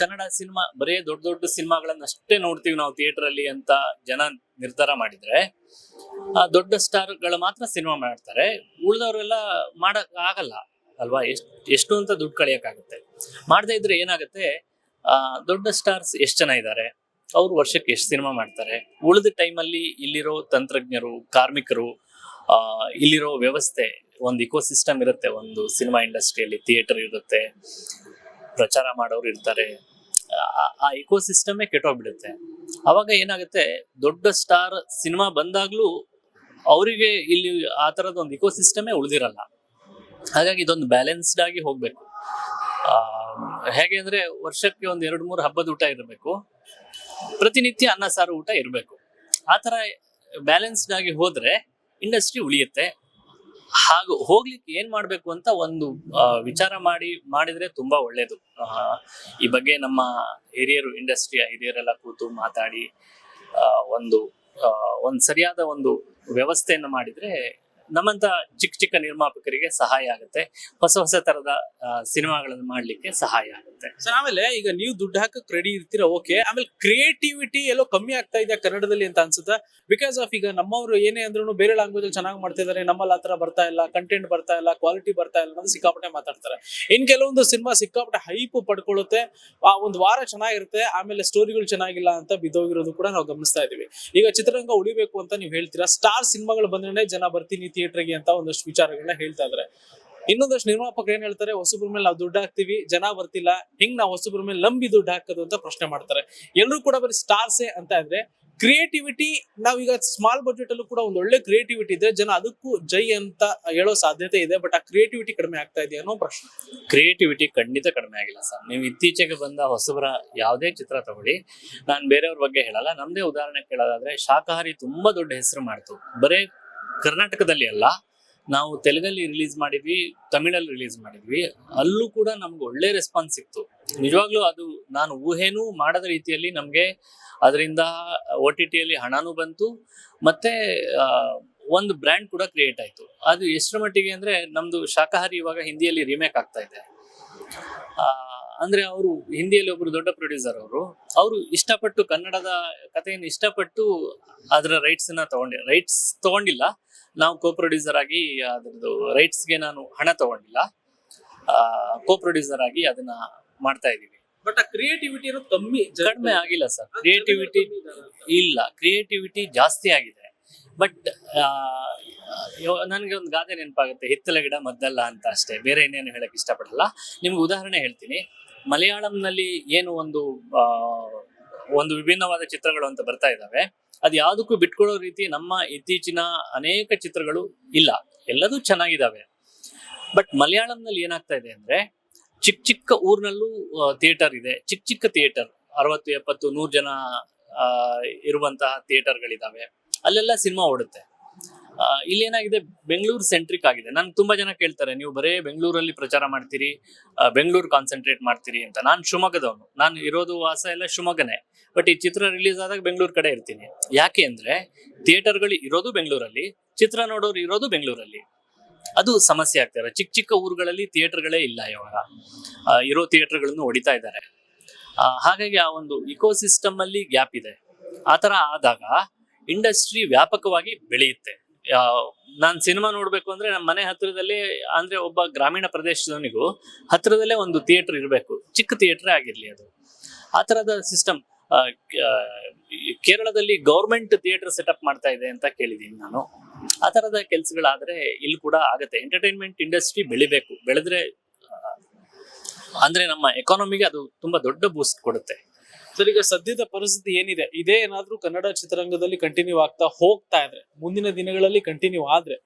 ಕನ್ನಡ ಸಿನಿಮಾ, ಬರೇ ದೊಡ್ಡ ದೊಡ್ಡ ಸಿನಿಮಾಗಳನ್ನ ಅಷ್ಟೇ ನೋಡ್ತೀವಿ ನಾವು ಥಿಯೇಟರ್ ಅಲ್ಲಿ ಅಂತ ಜನ ನಿರ್ಧಾರ ಮಾಡಿದ್ರೆ, ಆ ದೊಡ್ಡ ಸ್ಟಾರ್ಗಳು ಮಾತ್ರ ಸಿನಿಮಾ ಮಾಡ್ತಾರೆ. ಉಳಿದವರೆಲ್ಲ ಮಾಡಕ್ ಆಗಲ್ಲ ಅಲ್ವಾ? ಎಷ್ಟು ಎಷ್ಟು ಅಂತ ದುಡ್ಡು ಕಳಿಯಕ್ಕಾಗುತ್ತೆ. ಮಾಡದೇ ಇದ್ರೆ ಏನಾಗುತ್ತೆ, ಆ ದೊಡ್ಡ ಸ್ಟಾರ್ಸ್ ಎಷ್ಟು ಜನ ಇದ್ದಾರೆ ಅವ್ರು ವರ್ಷಕ್ಕೆ ಎಷ್ಟು ಸಿನಿಮಾ ಮಾಡ್ತಾರೆ? ಉಳಿದ ಟೈಮಲ್ಲಿ ಇಲ್ಲಿರೋ ತಂತ್ರಜ್ಞರು, ಕಾರ್ಮಿಕರು, ಆ ಇಲ್ಲಿರೋ ವ್ಯವಸ್ಥೆ, ಒಂದು ಇಕೋಸಿಸ್ಟಮ್ ಇರುತ್ತೆ, ಒಂದು ಸಿನಿಮಾ ಇಂಡಸ್ಟ್ರಿಯಲ್ಲಿ, ಥಿಯೇಟರ್ ಇರುತ್ತೆ. ಪ್ರಚಾರ ಮಾಡೋರು ಇರ್ತಾರೆ. ಆ- ಇಕೋ ಇಕೋಸಿಸ್ಟಮೇ ಕೆಟ್ಟೋಗ್ಬಿಡುತ್ತೆ. ಅವಾಗ ಏನಾಗುತ್ತೆ, ದೊಡ್ಡ ಸ್ಟಾರ್ ಸಿನಿಮಾ ಬಂದಾಗ್ಲೂ ಅವರಿಗೆ ಇಲ್ಲಿ ಆ ತರದ ಒಂದು ಇಕೋಸಿಸ್ಟಮೇ ಉಳಿದಿರಲ್ಲ. ಹಾಗಾಗಿ ಇದೊಂದು ಬ್ಯಾಲೆನ್ಸ್ಡ್ ಆಗಿ ಹೋಗ್ಬೇಕು. ಹೇಗೆ ಅಂದ್ರೆ ವರ್ಷಕ್ಕೆ ಒಂದು ಎರಡು ಮೂರು ಹಬ್ಬದ ಊಟ ಇರಬೇಕು. ಪ್ರತಿನಿತ್ಯ ಅನ್ನ, ಸಾರು ಊಟ ಇರಬೇಕು. ಆ ತರ ಬ್ಯಾಲೆನ್ಸ್ಡ್ ಆಗಿ ಹೋದ್ರೆ ಇಂಡಸ್ಟ್ರಿ ಉಳಿಯುತ್ತೆ. ಹಾಗೂ ಹೋಗ್ಲಿಕ್ಕೆ ಏನ್ ಮಾಡ್ಬೇಕು ಅಂತ ಒಂದು ವಿಚಾರ ಮಾಡಿ, ಮಾಡಿದ್ರೆ ತುಂಬಾ ಒಳ್ಳೇದು. ಈ ಬಗ್ಗೆ ನಮ್ಮ ಹಿರಿಯರು ಇಂಡಸ್ಟ್ರಿಯ ಹಿರಿಯರೆಲ್ಲ ಕೂತು ಮಾತಾಡಿ ಒಂದು ಒಂದ್ ಸರಿಯಾದ ಒಂದು ವ್ಯವಸ್ಥೆಯನ್ನು ಮಾಡಿದ್ರೆ ನಮ್ಮಂತ ಚಿಕ್ಕ ಚಿಕ್ಕ ನಿರ್ಮಾಪಕರಿಗೆ ಸಹಾಯ ಆಗುತ್ತೆ. ಹೊಸ ಹೊಸ ತರದ ಸಿನಿಮಾಗಳನ್ನು ಮಾಡ್ಲಿಕ್ಕೆ ಸಹಾಯ ಆಗುತ್ತೆ. ಸರ್ ಆಮೇಲೆ ಈಗ ನೀವು ದುಡ್ಡು ಹಾಕಕ್ ರೆಡಿ ಇರ್ತೀರಾ ಓಕೆ ಆಮೇಲೆ ಕ್ರಿಯೇಟಿವಿಟಿ ಎಲ್ಲೋ ಕಮ್ಮಿ ಆಗ್ತಾ ಇದೆ ಕನ್ನಡದಲ್ಲಿ ಅಂತ ಅನ್ಸುತ್ತೆ? ಬಿಕಾಸ್ ಆಫ್ ಈಗ ನಮ್ಮವರು ಏನೇ ಅಂದ್ರೂ ಬೇರೆ ಲ್ಯಾಂಗ್ವೇಜ್ ಅಲ್ಲಿ ಚೆನ್ನಾಗಿ ಮಾಡ್ತಿದ್ದಾರೆ ನಮ್ಮಲ್ಲಿ ಆತರ ಬರ್ತಾ ಇಲ್ಲ ಕಂಟೆಂಟ್ ಬರ್ತಾ ಇಲ್ಲ ಕ್ವಾಲಿಟಿ ಬರ್ತಾ ಇಲ್ಲ ಅನ್ನೋದು ಸಿಕ್ಕಾಪಟ್ಟೆ ಮಾತಾಡ್ತಾರೆ. ಇನ್ ಕೆಲವೊಂದು ಸಿನಿಮಾ ಸಿಕ್ಕಾಪಟ್ಟೆ ಹೈಪ್ ಪಡ್ಕೊಳ್ಳುತ್ತೆ, ಆ ಒಂದು ವಾರ ಚೆನ್ನಾಗಿರುತ್ತೆ, ಆಮೇಲೆ ಸ್ಟೋರಿಗಳು ಚೆನ್ನಾಗಿಲ್ಲ ಅಂತ ಬಿದ್ದೋಗಿರೋದು ಕೂಡ ನಾವು ಗಮನಿಸ್ತಾ ಇದೀವಿ ಈಗ ಚಿತ್ರರಂಗ ಉಳಿಬೇಕು ಅಂತ ನೀವು ಹೇಳ್ತೀರಾ? ಸ್ಟಾರ್ ಸಿನಿಮಾಗಳು ಬಂದ್ರೆ ಜನ ಬರ್ತೀನಿ ಥಿಯೇಟರ್ಗೆ ಅಂತ ಒಂದಷ್ಟು ವಿಚಾರಗಳನ್ನ ಹೇಳ್ತಾ ಇದಾರೆ. ಇನ್ನೊಂದಷ್ಟು ನಿರ್ಮಾಪಕರು ಏನ್ ಹೇಳ್ತಾರೆ, ಹೊಸಬ್ರ ಮೇಲೆ ನಾವು ದುಡ್ಡು ಹಾಕ್ತಿವಿ, ಜನ ಬರ್ತಿಲ್ಲ, ಹೆಂಗ್ ನಾವು ಹೊಸಬ್ರ ಮೇಲೆ ಲಂಬಿ ದುಡ್ಡು ಹಾಕೋದು ಅಂತ ಪ್ರಶ್ನೆ ಮಾಡ್ತಾರೆ. ಎಲ್ಲರೂ ಕೂಡ ಬರೀ ಸ್ಟಾರ್ಸೇ ಅಂತ ಇದ್ರೆ ಕ್ರಿಯೇಟಿವಿಟಿ ನಾವೀಗ ಸ್ಮಾಲ್ ಬಜೆಟ್ ಅಲ್ಲೂ ಕೂಡ ಒಂದು ಒಳ್ಳೆ ಕ್ರಿಯೇಟಿವಿಟಿ ಇದೆ ಜನ ಅದಕ್ಕೂ ಜೈ ಅಂತ ಹೇಳೋ ಸಾಧ್ಯತೆ ಇದೆ ಬಟ್ ಆ ಕ್ರಿಯೇಟಿವಿಟಿ ಕಡಿಮೆ ಆಗ್ತಾ ಇದೆ ಅನ್ನೋ ಪ್ರಶ್ನೆ. ಕ್ರಿಯೇಟಿವಿಟಿ ಖಂಡಿತ ಕಡಿಮೆ ಆಗಿಲ್ಲ ಸರ್. ನೀವು ಇತ್ತೀಚೆಗೆ ಬಂದ ಹೊಸಬರ ಯಾವುದೇ ಚಿತ್ರ ತಗೊಳ್ಳಿ, ನಾನು ಬೇರೆಯವ್ರ ಬಗ್ಗೆ ಹೇಳಲ್ಲ, ನಮ್ದೇ ಉದಾಹರಣೆ ಕೇಳೋದಾದ್ರೆ ಶಾಖಾಹಾರಿ ತುಂಬಾ ದೊಡ್ಡ ಹೆಸರು ಮಾಡ್ತು. ಬರೇ ಕರ್ನಾಟಕದಲ್ಲಿ ಅಲ್ಲ, ನಾವು ತೆಲುಗಲ್ಲಿ ರಿಲೀಸ್ ಮಾಡಿದ್ವಿ, ತಮಿಳಲ್ಲಿ ರಿಲೀಸ್ ಮಾಡಿದ್ವಿ. ಅಲ್ಲೂ ಕೂಡ ನಮ್ಗೆ ಒಳ್ಳೆ ರೆಸ್ಪಾನ್ಸ್ ಸಿಕ್ತು. ನಿಜವಾಗ್ಲೂ ಅದು ನಾನು ಊಹೆನೂ ಮಾಡದ ರೀತಿಯಲ್ಲಿ ನಮ್ಗೆ ಅದರಿಂದ ಒ ಟಿ ಟಿಯಲ್ಲಿ ಹಣನೂ ಬಂತು, ಮತ್ತೆ ಒಂದು ಬ್ರ್ಯಾಂಡ್ ಕೂಡ ಕ್ರಿಯೇಟ್ ಆಯ್ತು. ಅದು ಎಷ್ಟರ ಮಟ್ಟಿಗೆ ಅಂದ್ರೆ ನಮ್ದು ಶಾಖಾಹಾರಿ ಇವಾಗ ಹಿಂದಿಯಲ್ಲಿ ರಿಮೇಕ್ ಆಗ್ತಾ ಇದೆ. ಅಂದ್ರೆ ಅವರು ಹಿಂದಿಯಲ್ಲಿ ಒಬ್ರು ದೊಡ್ಡ ಪ್ರೊಡ್ಯೂಸರ್ ಅವರು ಅವರು ಇಷ್ಟಪಟ್ಟು ಕನ್ನಡದ ಕಥೆಯನ್ನು ಇಷ್ಟಪಟ್ಟು ಅದರ ರೈಟ್ಸ್ನ ತಗೊಂಡಿ ರೈಟ್ಸ್ ತಗೊಂಡಿಲ್ಲ ನಾವು ಕೋ ಪ್ರೊಡ್ಯೂಸರ್ ಆಗಿ ಅದರದ್ದು ರೈಟ್ಸ್ಗೆ ಗೆ ನಾನು ಹಣ ತಗೊಂಡಿಲ್ಲ. ಕೋ ಪ್ರೊಡ್ಯೂಸರ್ ಆಗಿ ಅದನ್ನ ಮಾಡ್ತಾ ಇದ್ದೀವಿ. ಬಟ್ ಆ ಕ್ರಿಯೇಟಿವಿಟಿ ಅನ್ನೋದು ಕಮ್ಮಿ ಕಡಿಮೆ ಆಗಿಲ್ಲ ಸರ್. ಕ್ರಿಯೇಟಿವಿಟಿ ಇಲ್ಲ ಕ್ರಿಯೇಟಿವಿಟಿ ಜಾಸ್ತಿ ಆಗಿದೆ. ಬಟ್ ನನಗೆ ಒಂದು ಗಾದೆ ನೆನಪಾಗುತ್ತೆ ಹಿತ್ತಲ ಗಿಡ ಮದ್ದಲ್ಲ ಅಂತ ಅಷ್ಟೇ. ಬೇರೆ ಇನ್ನೇನು ಹೇಳಕ್ ಇಷ್ಟಪಡಲ್ಲ. ನಿಮ್ಗೆ ಉದಾಹರಣೆ ಹೇಳ್ತೀನಿ. ಮಲಯಾಳಂನಲ್ಲಿ ಏನು ಒಂದು ಒಂದು ವಿಭಿನ್ನವಾದ ಚಿತ್ರಗಳು ಅಂತ ಬರ್ತಾ ಇದ್ದಾವೆ. ಅದು ಯಾವುದಕ್ಕೂ ಬಿಟ್ಕೊಡೋ ರೀತಿ ನಮ್ಮ ಇತ್ತೀಚಿನ ಅನೇಕ ಚಿತ್ರಗಳು ಇಲ್ಲ. ಎಲ್ಲದೂ ಚೆನ್ನಾಗಿದ್ದಾವೆ. ಬಟ್ ಮಲಯಾಳಂನಲ್ಲಿ ಏನಾಗ್ತಾ ಇದೆ ಅಂದ್ರೆ, ಚಿಕ್ಕ ಚಿಕ್ಕ ಊರ್ನಲ್ಲೂ ಥಿಯೇಟರ್ ಇದೆ. ಚಿಕ್ಕ ಚಿಕ್ಕ ಥಿಯೇಟರ್ ಅರವತ್ತು ಎಪ್ಪತ್ತು, ನೂರು ಜನ ಇರುವಂತಹ ಥಿಯೇಟರ್ಗಳಿದ್ದಾವೆ ಅಲ್ಲೆಲ್ಲ ಸಿನಿಮಾ ಓಡುತ್ತೆ. ಆ, ಇಲ್ಲೇನಾಗಿದೆ ಬೆಂಗಳೂರು ಸೆಂಟ್ರಿಕ್ ಆಗಿದೆ. ನನ್ಗೆ ತುಂಬಾ ಜನ ಕೇಳ್ತಾರೆ ನೀವು ಬರೇ ಬೆಂಗಳೂರಲ್ಲಿ ಪ್ರಚಾರ ಮಾಡ್ತೀರಿ ಬೆಂಗಳೂರು ಕಾನ್ಸಂಟ್ರೇಟ್ ಮಾಡ್ತೀರಿ ಅಂತ. ನಾನು ಶಿವಮೊಗ್ಗದವನು. ನಾನು ಇರೋದು ವಾಸ ಎಲ್ಲ ಶಿವಮೊಗ್ಗನೇ. ಬಟ್ ಈ ಚಿತ್ರ ರಿಲೀಸ್ ಆದಾಗ ಬೆಂಗಳೂರು ಕಡೆ ಇರ್ತೀನಿ. ಯಾಕೆ ಅಂದ್ರೆ ಥಿಯೇಟರ್ಗಳು ಇರೋದು ಬೆಂಗಳೂರಲ್ಲಿ ಚಿತ್ರ ನೋಡೋರು ಇರೋದು ಬೆಂಗಳೂರಲ್ಲಿ. ಅದು ಸಮಸ್ಯೆ ಆಗ್ತಾರೆ ಚಿಕ್ಕ ಚಿಕ್ಕ ಊರುಗಳಲ್ಲಿ ಥಿಯೇಟರ್ಗಳೇ ಇಲ್ಲ ಇವಾಗ. ಇರೋ ಥಿಯೇಟರ್ಗಳನ್ನು ಹೊಡಿತಾ ಇದ್ದಾರೆ. ಹಾಗಾಗಿ ಆ ಒಂದು ಇಕೋಸಿಸ್ಟಮ್ ಅಲ್ಲಿ ಗ್ಯಾಪ್ ಇದೆ. ಆ ತರ ಆದಾಗ ಇಂಡಸ್ಟ್ರಿ ವ್ಯಾಪಕವಾಗಿ ಬೆಳೆಯುತ್ತೆ. ನಾನು ಸಿನಿಮಾ ನೋಡ್ಬೇಕು ಅಂದ್ರೆ ನಮ್ಮ ಮನೆ ಹತ್ತಿರದಲ್ಲಿ ಅಂದ್ರೆ ಒಬ್ಬ ಗ್ರಾಮೀಣ ಪ್ರದೇಶದವನಿಗೂ ಹತ್ರದಲ್ಲೇ ಒಂದು ಥಿಯೇಟರ್ ಇರಬೇಕು. ಚಿಕ್ಕ ಥಿಯೇಟರ್ ಆಗಿರ್ಲಿ ಅದು. ಆ ತರದ ಸಿಸ್ಟಮ್ ಕೇರಳದಲ್ಲಿ ಗೌರ್ಮೆಂಟ್ ಥಿಯೇಟರ್ ಸೆಟಪ್ ಮಾಡ್ತಾ ಇದೆ ಅಂತ ಕೇಳಿದೀನಿ ನಾನು. ಆ ತರದ ಕೆಲಸಗಳಾದ್ರೆ ಇಲ್ಲಿ ಕೂಡ ಆಗತ್ತೆ. ಎಂಟರ್ಟೈನ್ಮೆಂಟ್ ಇಂಡಸ್ಟ್ರಿ ಬೆಳಿಬೇಕು. ಬೆಳೆದ್ರೆ ಅಂದ್ರೆ ನಮ್ಮ ಎಕಾನಮಿಗೆ ಅದು ತುಂಬಾ ದೊಡ್ಡ ಬೂಸ್ಟ್ ಕೊಡುತ್ತೆ. ಸರ್, ಈಗ ಸದ್ಯದ ಪರಿಸ್ಥಿತಿ ಏನಿದೆ? ಇದೇ ಏನಾದ್ರೂ ಕನ್ನಡ ಚಿತ್ರರಂಗದಲ್ಲಿ ಕಂಟಿನ್ಯೂ ಆಗ್ತಾ ಹೋಗ್ತಾ ಇದ್ರೆ, ಮುಂದಿನ ದಿನಗಳಲ್ಲಿ ಕಂಟಿನ್ಯೂ ಆದ್ರೆ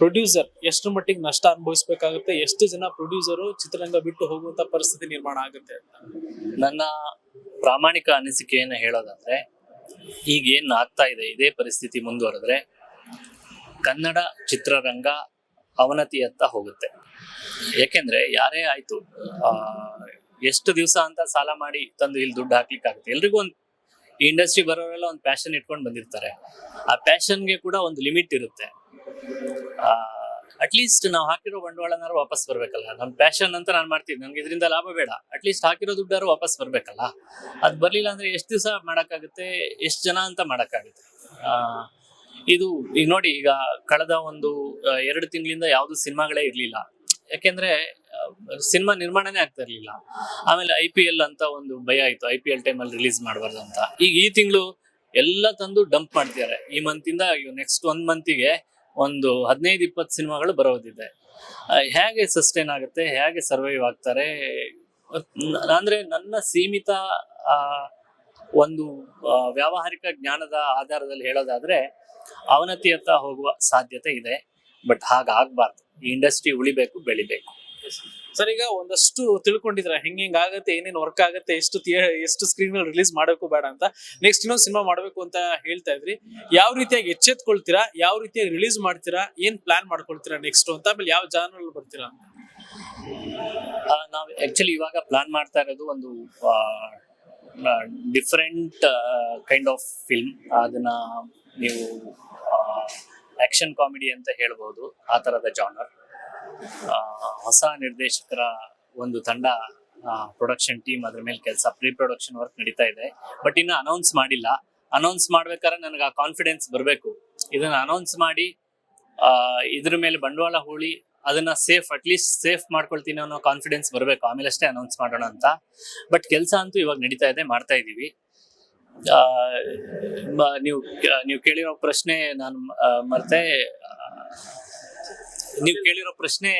ಪ್ರೊಡ್ಯೂಸರ್ ಎಷ್ಟು ಮಟ್ಟಿಗೆ ನಷ್ಟ ಅನುಭವಿಸಬೇಕಾಗುತ್ತೆ, ಎಷ್ಟು ಜನ ಪ್ರೊಡ್ಯೂಸರು ಚಿತ್ರರಂಗ ಬಿಟ್ಟು ಹೋಗುವಂತ ಪರಿಸ್ಥಿತಿ ನಿರ್ಮಾಣ ಆಗುತ್ತೆ ನನ್ನ ಪ್ರಾಮಾಣಿಕ ಅನಿಸಿಕೆಯನ್ನು ಹೇಳೋದಂದ್ರೆ ಈಗ ಏನ್ ಆಗ್ತಾ ಇದೆ, ಇದೇ ಪರಿಸ್ಥಿತಿ ಮುಂದುವರೆದ್ರೆ, ಕನ್ನಡ ಚಿತ್ರರಂಗ ಅವನತಿಯತ್ತ ಹೋಗುತ್ತೆ. ಯಾಕೆಂದ್ರೆ ಯಾರೇ ಆಯ್ತು ಎಷ್ಟು ದಿವಸ ಅಂತ ಸಾಲ ಮಾಡಿ ತಂದು ಇಲ್ಲಿ ದುಡ್ಡು ಹಾಕ್ಲಿಕ್ಕೆ ಆಗುತ್ತೆ ಎಲ್ರಿಗೂ ಒಂದು ಈ ಇಂಡಸ್ಟ್ರಿ ಬರೋರೆಲ್ಲ ಒಂದು ಪ್ಯಾಷನ್ ಇಟ್ಕೊಂಡು ಬಂದಿರ್ತಾರೆ. ಆ ಪ್ಯಾಷನ್ಗೆ ಕೂಡ ಒಂದು ಲಿಮಿಟ್ ಇರುತ್ತೆ. ಅಟ್ಲೀಸ್ಟ್ ನಾವು ಹಾಕಿರೋ ಬಂಡವಾಳನಾರು ವಾಪಸ್ ಬರಬೇಕಲ್ಲ. ನನ್ನ ಪ್ಯಾಷನ್ ಅಂತ ನಾನು ಮಾಡ್ತೀನಿ ನನ್ಗೆ ಇದರಿಂದ ಲಾಭ ಬೇಡ. ಅಟ್ಲೀಸ್ಟ್ ಹಾಕಿರೋ ದುಡ್ಡಾರು ವಾಪಸ್ ಬರಬೇಕಲ್ಲ. ಅದು ಬರಲಿಲ್ಲ ಅಂದ್ರೆ ಎಷ್ಟು ದಿವಸ ಮಾಡೋಕ್ಕಾಗುತ್ತೆ, ಎಷ್ಟು ಜನ ಅಂತ ಮಾಡೋಕ್ಕಾಗುತ್ತೆ. ಇದು ಈಗ ನೋಡಿ, ಈಗ ಕಳೆದ ಒಂದು ಎರಡು ತಿಂಗಳಿಂದ ಯಾವುದು ಸಿನಿಮಾಗಳೇ ಇರ್ಲಿಲ್ಲ. ಯಾಕೆಂದ್ರೆ ಸಿನಿಮಾ ನಿರ್ಮಾಣನೇ ಆಗ್ತಾ ಇರ್ಲಿಲ್ಲ. ಆಮೇಲೆ ಐ ಪಿ ಎಲ್ ಅಂತ ಒಂದು ಭಯ ಆಯ್ತು. ಐ ಪಿ ಎಲ್ ಟೈಮಲ್ಲಿ ರಿಲೀಸ್ ಮಾಡಬಾರ್ದು ಅಂತ. ಈಗ ಈ ತಿಂಗಳು ಎಲ್ಲ ತಂದು ಡಂಪ್ ಮಾಡ್ತಿದ್ದಾರೆ. ಈ ಮಂತಿಂದ ನೆಕ್ಸ್ಟ್ ಒಂದ್ ಮಂತಿಗೆ ಒಂದು ಹದಿನೈದು, ಇಪ್ಪತ್ತು ಸಿನಿಮಾಗಳು ಬರೋದಿದೆ. ಹೇಗೆ ಸಸ್ಟೈನ್ ಆಗುತ್ತೆ? ಹೇಗೆ ಸರ್ವೈವ್ ಆಗ್ತಾರೆ? ಅಂದ್ರೆ ನನ್ನ ಸೀಮಿತ ಒಂದು ವ್ಯಾವಹಾರಿಕ ಜ್ಞಾನದ ಆಧಾರದಲ್ಲಿ ಹೇಳೋದಾದ್ರೆ ಅವನತಿಯತ್ತ ಹೋಗುವ ಸಾಧ್ಯತೆ ಇದೆ. ಬಟ್ ಹಾಗಾಗ್ಬಾರ್ದು. ಈ ಇಂಡಸ್ಟ್ರಿ ಉಳಿಬೇಕು ಬೆಳಿಬೇಕು. ಸರ್ ಈಗ ಒಂದಷ್ಟು ತಿಳ್ಕೊಂಡಿದ್ರ ಹೆಂಗ್ ಹೆಂಗ್ ಆಗುತ್ತೆ ಏನೇನು ವರ್ಕ್ ಆಗುತ್ತೆ ಎಷ್ಟು ಎಷ್ಟು ಸ್ಕ್ರೀನ್ಗಳು ರಿಲೀಸ್ ಮಾಡಬೇಕು ಬೇಡ ಅಂತ. ನೆಕ್ಸ್ಟ್ ಇನ್ನೊಂದು ಸಿನಿಮಾ ಮಾಡಬೇಕು ಅಂತ ಹೇಳ್ತಾ ಇದ್ರಿ. ಯಾವ ರೀತಿಯಾಗಿ ಎಚ್ಚೆತ್ಕೊಳ್ತೀರಾ? ಯಾವ ರೀತಿಯಾಗಿ ರಿಲೀಸ್ ಮಾಡ್ತೀರಾ? ಏನ್ ಪ್ಲಾನ್ ಮಾಡ್ಕೊಳ್ತೀರಾ ನೆಕ್ಸ್ಟ್ ಅಂತ? ಆಮೇಲೆ ಯಾವ ಜಾನಲ್ ಬರ್ತೀರಾ ಅಂತ? ನಾವು ಆಕ್ಚುಲಿ ಇವಾಗ ಪ್ಲಾನ್ ಮಾಡ್ತಾ ಇರೋದು ಒಂದು ಡಿಫ್ರೆಂಟ್ ಕೈಂಡ್ ಆಫ್ ಫಿಲ್ಮ್ ಅದನ್ನ ನೀವು ಆಕ್ಷನ್ ಕಾಮಿಡಿ ಅಂತ ಹೇಳ್ಬೋದು, ಆ ತರದ ಜಾನರ್ ಹೊಸ ನಿರ್ದೇಶಕರ ಒಂದು ತಂಡ ಪ್ರೊಡಕ್ಷನ್ ಟೀಮ್ ಅದ್ರ ಮೇಲೆ ಕೆಲಸ ಪ್ರೀ ಪ್ರೊಡಕ್ಷನ್ ವರ್ಕ್ ನಡೀತಾ ಇದೆ. ಬಟ್ ಇನ್ನು ಅನೌನ್ಸ್ ಮಾಡಿಲ್ಲ. ಅನೌನ್ಸ್ ಮಾಡ್ಬೇಕಾದ್ರೆ ನನಗೆ ಆ ಕಾನ್ಫಿಡೆನ್ಸ್ ಬರಬೇಕು. ಇದನ್ನ ಅನೌನ್ಸ್ ಮಾಡಿ ಇದ್ರ ಮೇಲೆ ಬಂಡವಾಳ ಹೂಳಿ, ಅದನ್ನ ಸೇಫ್ ಅಟ್ಲೀಸ್ಟ್ ಸೇಫ್ ಮಾಡ್ಕೊಳ್ತೀನಿ ಅನ್ನೋ ಕಾನ್ಫಿಡೆನ್ಸ್ ಬರಬೇಕು. ಆಮೇಲೆ ಅಷ್ಟೇ ಅನೌನ್ಸ್ ಮಾಡೋಣ ಅಂತ. ಬಟ್ ಕೆಲಸ ಅಂತೂ ಇವಾಗ ನಡೀತಾ ಇದೆ, ಮಾಡ್ತಾ ಇದೀವಿ. ನೀವು ನೀವು ಕೇಳಿರೋ ಪ್ರಶ್ನೆ ನಾನು ಮತ್ತೆ ನೀವು ಕೇಳಿರೋ ಪ್ರಶ್ನೆ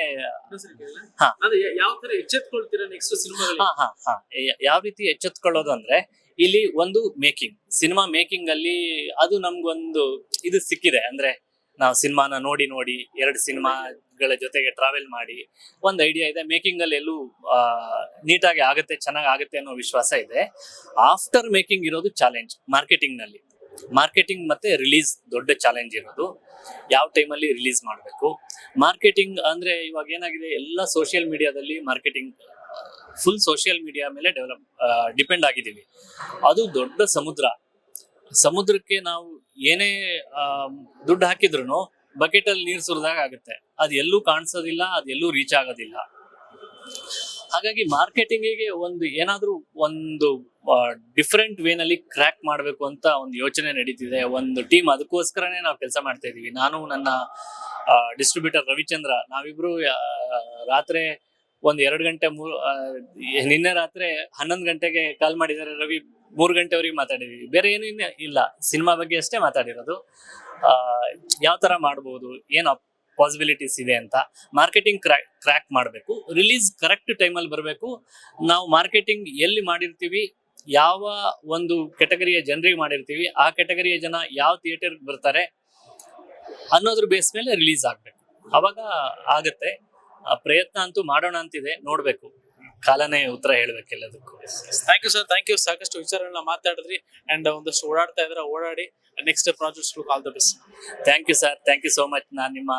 ಯಾವ ತರ ಎಚ್ಚೆತ್ಕೊಳ್ತೀರಾ ನೆಕ್ಸ್ಟ್ ಸಿನಿಮಾಗಳು ಹಾ ಹಾ ಹಾ. ಯಾವ ರೀತಿ ಎಚ್ಚೆತ್ಕೊಳ್ಳೋದು ಅಂದ್ರೆ ಇಲ್ಲಿ ಒಂದು ಮೇಕಿಂಗ್. ಸಿನಿಮಾ ಮೇಕಿಂಗ್ ಅಲ್ಲಿ ಅದು ನಮ್ಗೊಂದು ಇದು ಸಿಕ್ಕಿದೆ ಅಂದ್ರೆ ನಾವು ಸಿನಿಮಾನ ನೋಡಿ ನೋಡಿ ಎರಡು ಸಿನಿಮಾಗಳ ಜೊತೆಗೆ ಟ್ರಾವೆಲ್ ಮಾಡಿ ಒಂದು ಐಡಿಯಾ ಇದೆ. ಮೇಕಿಂಗ್ ಅಲ್ಲಿ ಎಲ್ಲೂ ನೀಟಾಗಿ ಆಗುತ್ತೆ, ಚೆನ್ನಾಗಿ ಆಗುತ್ತೆ ಅನ್ನೋ ವಿಶ್ವಾಸ ಇದೆ. ಆಫ್ಟರ್ ಮೇಕಿಂಗ್ ಇರೋದು ಚಾಲೆಂಜ್ ಮಾರ್ಕೆಟಿಂಗ್ನಲ್ಲಿ. ಮಾರ್ಕೆಟಿಂಗ್ ಮತ್ತೆ ರಿಲೀಸ್ ದೊಡ್ಡ ಚಾಲೆಂಜ್ ಇರೋದು. ಯಾವ ಟೈಮಲ್ಲಿ ರಿಲೀಸ್ ಮಾಡಬೇಕು? ಮಾರ್ಕೆಟಿಂಗ್ ಅಂದ್ರೆ ಇವಾಗ ಏನಾಗಿದೆ? ಎಲ್ಲ ಸೋಷಿಯಲ್ ಮೀಡಿಯಾದಲ್ಲಿ ಮಾರ್ಕೆಟಿಂಗ್ ಫುಲ್ ಸೋಷಿಯಲ್ ಮೀಡಿಯಾ ಮೇಲೆ ಡೆವಲಪ್ ಡಿಪೆಂಡ್ ಆಗಿದ್ದೀವಿ. ಅದು ದೊಡ್ಡ ಸಮುದ್ರ. ಸಮುದ್ರಕ್ಕೆ ನಾವು ಏನೇ ದುಡ್ಡು ಹಾಕಿದ್ರು ಬಕೆಟ್ ಅಲ್ಲಿ ನೀರು ಸುರಿದಾಗ ಆಗುತ್ತೆ. ಅದು ಎಲ್ಲೂ ಕಾಣಿಸೋದಿಲ್ಲ, ಅದು ಎಲ್ಲೂ ರೀಚ್ ಆಗೋದಿಲ್ಲ. ಹಾಗಾಗಿ ಮಾರ್ಕೆಟಿಂಗಿಗೆ ಒಂದು ಏನಾದ್ರೂ ಒಂದು ಡಿಫ್ರೆಂಟ್ ವೇನಲ್ಲಿ ಕ್ರ್ಯಾಕ್ ಮಾಡಬೇಕು ಅಂತ ಒಂದು ಯೋಚನೆ ನಡೀತಿದೆ. ಒಂದು ಟೀಮ್ ಅದಕ್ಕೋಸ್ಕರನೇ ನಾವು ಕೆಲಸ ಮಾಡ್ತಾ ಇದೀವಿ. ನಾನು, ನನ್ನ ಡಿಸ್ಟ್ರಿಬ್ಯೂಟರ್ ರವಿಚಂದ್ರ, ನಾವಿಬ್ರು ರಾತ್ರಿ ಒಂದ್ ಎರಡು ಗಂಟೆ ಮೂರು ನಿನ್ನೆ ರಾತ್ರಿ ಹನ್ನೊಂದು ಗಂಟೆಗೆ ಕಾಲ್ ಮಾಡಿದ್ದಾರೆ ರವಿ. ಮೂರು ಗಂಟೆವರೆಗೆ ಮಾತಾಡಿದೀವಿ. ಬೇರೆ ಏನೇನು ಇಲ್ಲ. ಸಿನಿಮಾ ಬಗ್ಗೆ ಅಷ್ಟೇ ಮಾತಾಡಿರೋದು. ಯಾವ ತರ ಮಾಡ್ಬೋದು, ಏನು ಪಾಸಿಬಿಲಿಟೀಸ್ ಇದೆ ಅಂತ ಮಾರ್ಕೆಟಿಂಗ್ ಕ್ರ್ಯಾಕ್ ಕ್ರ್ಯಾಕ್ ಮಾಡಬೇಕು. ರಿಲೀಸ್ ಕರೆಕ್ಟ್ ಟೈಮಲ್ಲಿ ಬರಬೇಕು. ನಾವು ಮಾರ್ಕೆಟಿಂಗ್ ಎಲ್ಲಿ ಮಾಡಿರ್ತೀವಿ, ಯಾವ ಒಂದು ಕೆಟಗರಿಯ ಜನರಿಗೆ ಮಾಡಿರ್ತೀವಿ, ಆ ಕೆಟಗರಿಯ ಜನ ಯಾವ ಥಿಯೇಟರ್ಗೆ ಬರ್ತಾರೆ ಅನ್ನೋದ್ರ ಬೇಸ್ ಮೇಲೆ ರಿಲೀಸ್ ಆಗಬೇಕು. ಅವಾಗ ಆಗುತ್ತೆ. ಪ್ರಯತ್ನ ಅಂತೂ ಮಾಡೋಣ ಅಂತಿದೆ. ನೋಡ್ಬೇಕು. ಕಾಲನೇ ಉತ್ತರ ಹೇಳ್ಬೇಕು ಎಲ್ಲದಕ್ಕೂ. Thank you sir thank you ಸಾಕಷ್ಟು ವಿಚಾರಗಳನ್ನ ಮಾತಾಡಿದ್ರಿ ಅಂಡ್ ಒಂದಷ್ಟು ಓಡಾಡ್ತಾ ಇದ್ರೆ ಓಡಾಡಿ next projects all the best thank you sir thank you so much ನಾನು ನಿಮ್ಮ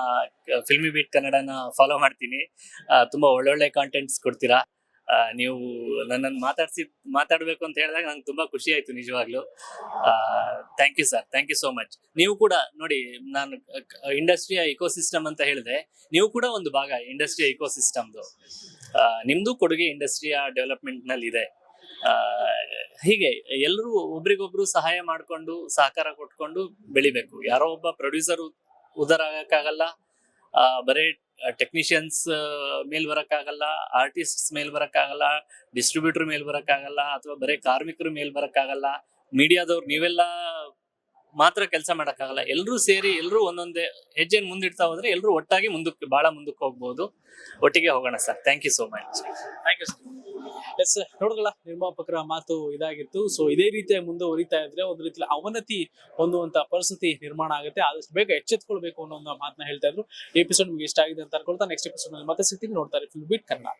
ಫಿಲ್ಮಿ ಬೀಟ್ ಕನ್ನಡನ ಫಾಲೋ ಮಾಡ್ತೀನಿ. ತುಂಬಾ ಒಳ್ಳೊಳ್ಳೆ ಕಾಂಟೆಂಟ್ಸ್ ಕೊಡ್ತೀರಾ. ನೀವು ನನ್ನನ್ನು ಮಾತಾಡ್ಸಿ ಮಾತಾಡಬೇಕು ಅಂತ ಹೇಳಿದಾಗ ನಂಗೆ ತುಂಬಾ ಖುಷಿ ಆಯ್ತು ನಿಜವಾಗ್ಲೂ. Thank you sir thank you so much ನೀವು ಕೂಡ ನೋಡಿ ನಾನು ಇಂಡಸ್ಟ್ರಿಯ ಇಕೋಸಿಸ್ಟಮ್ ಅಂತ ಹೇಳಿದೆ ನೀವು ಕೂಡ ಒಂದು ಭಾಗ ಇಂಡಸ್ಟ್ರಿಯ ಇಕೋಸಿಸ್ಟಮ್ದು ನಿಮ್ದು ಕೊಡುಗೆ ಇಂಡಸ್ಟ್ರಿಯ ಡೆವಲಪ್ಮೆಂಟ್ನಲ್ಲಿ ಇದೆ ಹೀಗೆ ಎಲ್ಲರೂ ಒಬ್ರಿಗೊಬ್ರು ಸಹಾಯ ಮಾಡಿಕೊಂಡು ಸಹಕಾರ ಕೊಟ್ಕೊಂಡು ಬೆಳಿಬೇಕು. ಯಾರೋ ಒಬ್ಬ ಪ್ರೊಡ್ಯೂಸರ್ ಉದರ ಆಗಕ್ಕಾಗಲ್ಲ ಆ, ಬರೇ ಟೆಕ್ನಿಷಿಯನ್ಸ್ ಮೇಲ್ ಬರಕ್ಕಾಗಲ್ಲ ಆರ್ಟಿಸ್ಟ್ಸ್ ಮೇಲ್ ಬರಕ್ಕಾಗಲ್ಲ ಡಿಸ್ಟ್ರಿಬ್ಯೂಟರ್ ಮೇಲ್ ಬರಕ್ಕಾಗಲ್ಲ ಅಥವಾ ಬರೇ ಕಾರ್ಮಿಕರು ಮೇಲ್ ಬರಕ್ಕಾಗಲ್ಲ ಮೀಡಿಯಾದವ್ರು ನೀವೆಲ್ಲ ಮಾತ್ರ ಕೆಲಸ ಮಾಡೋಕ್ಕಾಗಲ್ಲ. ಎಲ್ಲರೂ ಸೇರಿ ಎಲ್ಲರೂ ಒಂದೊಂದೇ ಹೆಜ್ಜೆನ ಮುಂದಿಡ್ತಾ ಹೋದ್ರೆ ಎಲ್ಲರೂ ಒಟ್ಟಾಗಿ ಮುಂದಕ್ಕೆ ಬಹಳ ಮುಂದಕ್ಕೆ ಹೋಗ್ಬೋದು. ಒಟ್ಟಿಗೆ ಹೋಗೋಣ sir. Thank you so much thank you yes ನೋಡಿದ್ರಲ್ಲ ನಿರ್ಮಾಪಕರ ಮಾತು ಇದಾಗಿತ್ತು. ಸೊ ಇದೇ ರೀತಿಯಾಗಿ ಮುಂದುವರಿತಾ ಇದ್ರೆ ಒಂದು ರೀತಿಯಲ್ಲಿ ಅವನತಿ ಹೊಂದುವಂತ ಪರಿಸ್ಥಿತಿ ನಿರ್ಮಾಣ ಆಗುತ್ತೆ. ಆದಷ್ಟು ಬೇಗ ಎಚ್ಚೆತ್ಕೊಳ್ಬೇಕು ಅನ್ನೋ ಒಂದು ಮಾತನ್ನ ಹೇಳ್ತಾ ಇದ್ರು. ಎಪಿಸೋಡ್ ನಿಮ್ಗೆ ಇಷ್ಟ ಆಗಿದೆ ಅಂತ ಅನ್ಕೊಳ್ತಾ ನೆಕ್ಸ್ಟ್ ಎಪಿಸೋಡ್ನಲ್ಲಿ ಮತ್ತೆ ಸಿಗ್ತೀನಿ. ನೋಡ್ತಾರೆ ಫುಲ್ ಬಿಟ್ ಕನ್ನಡ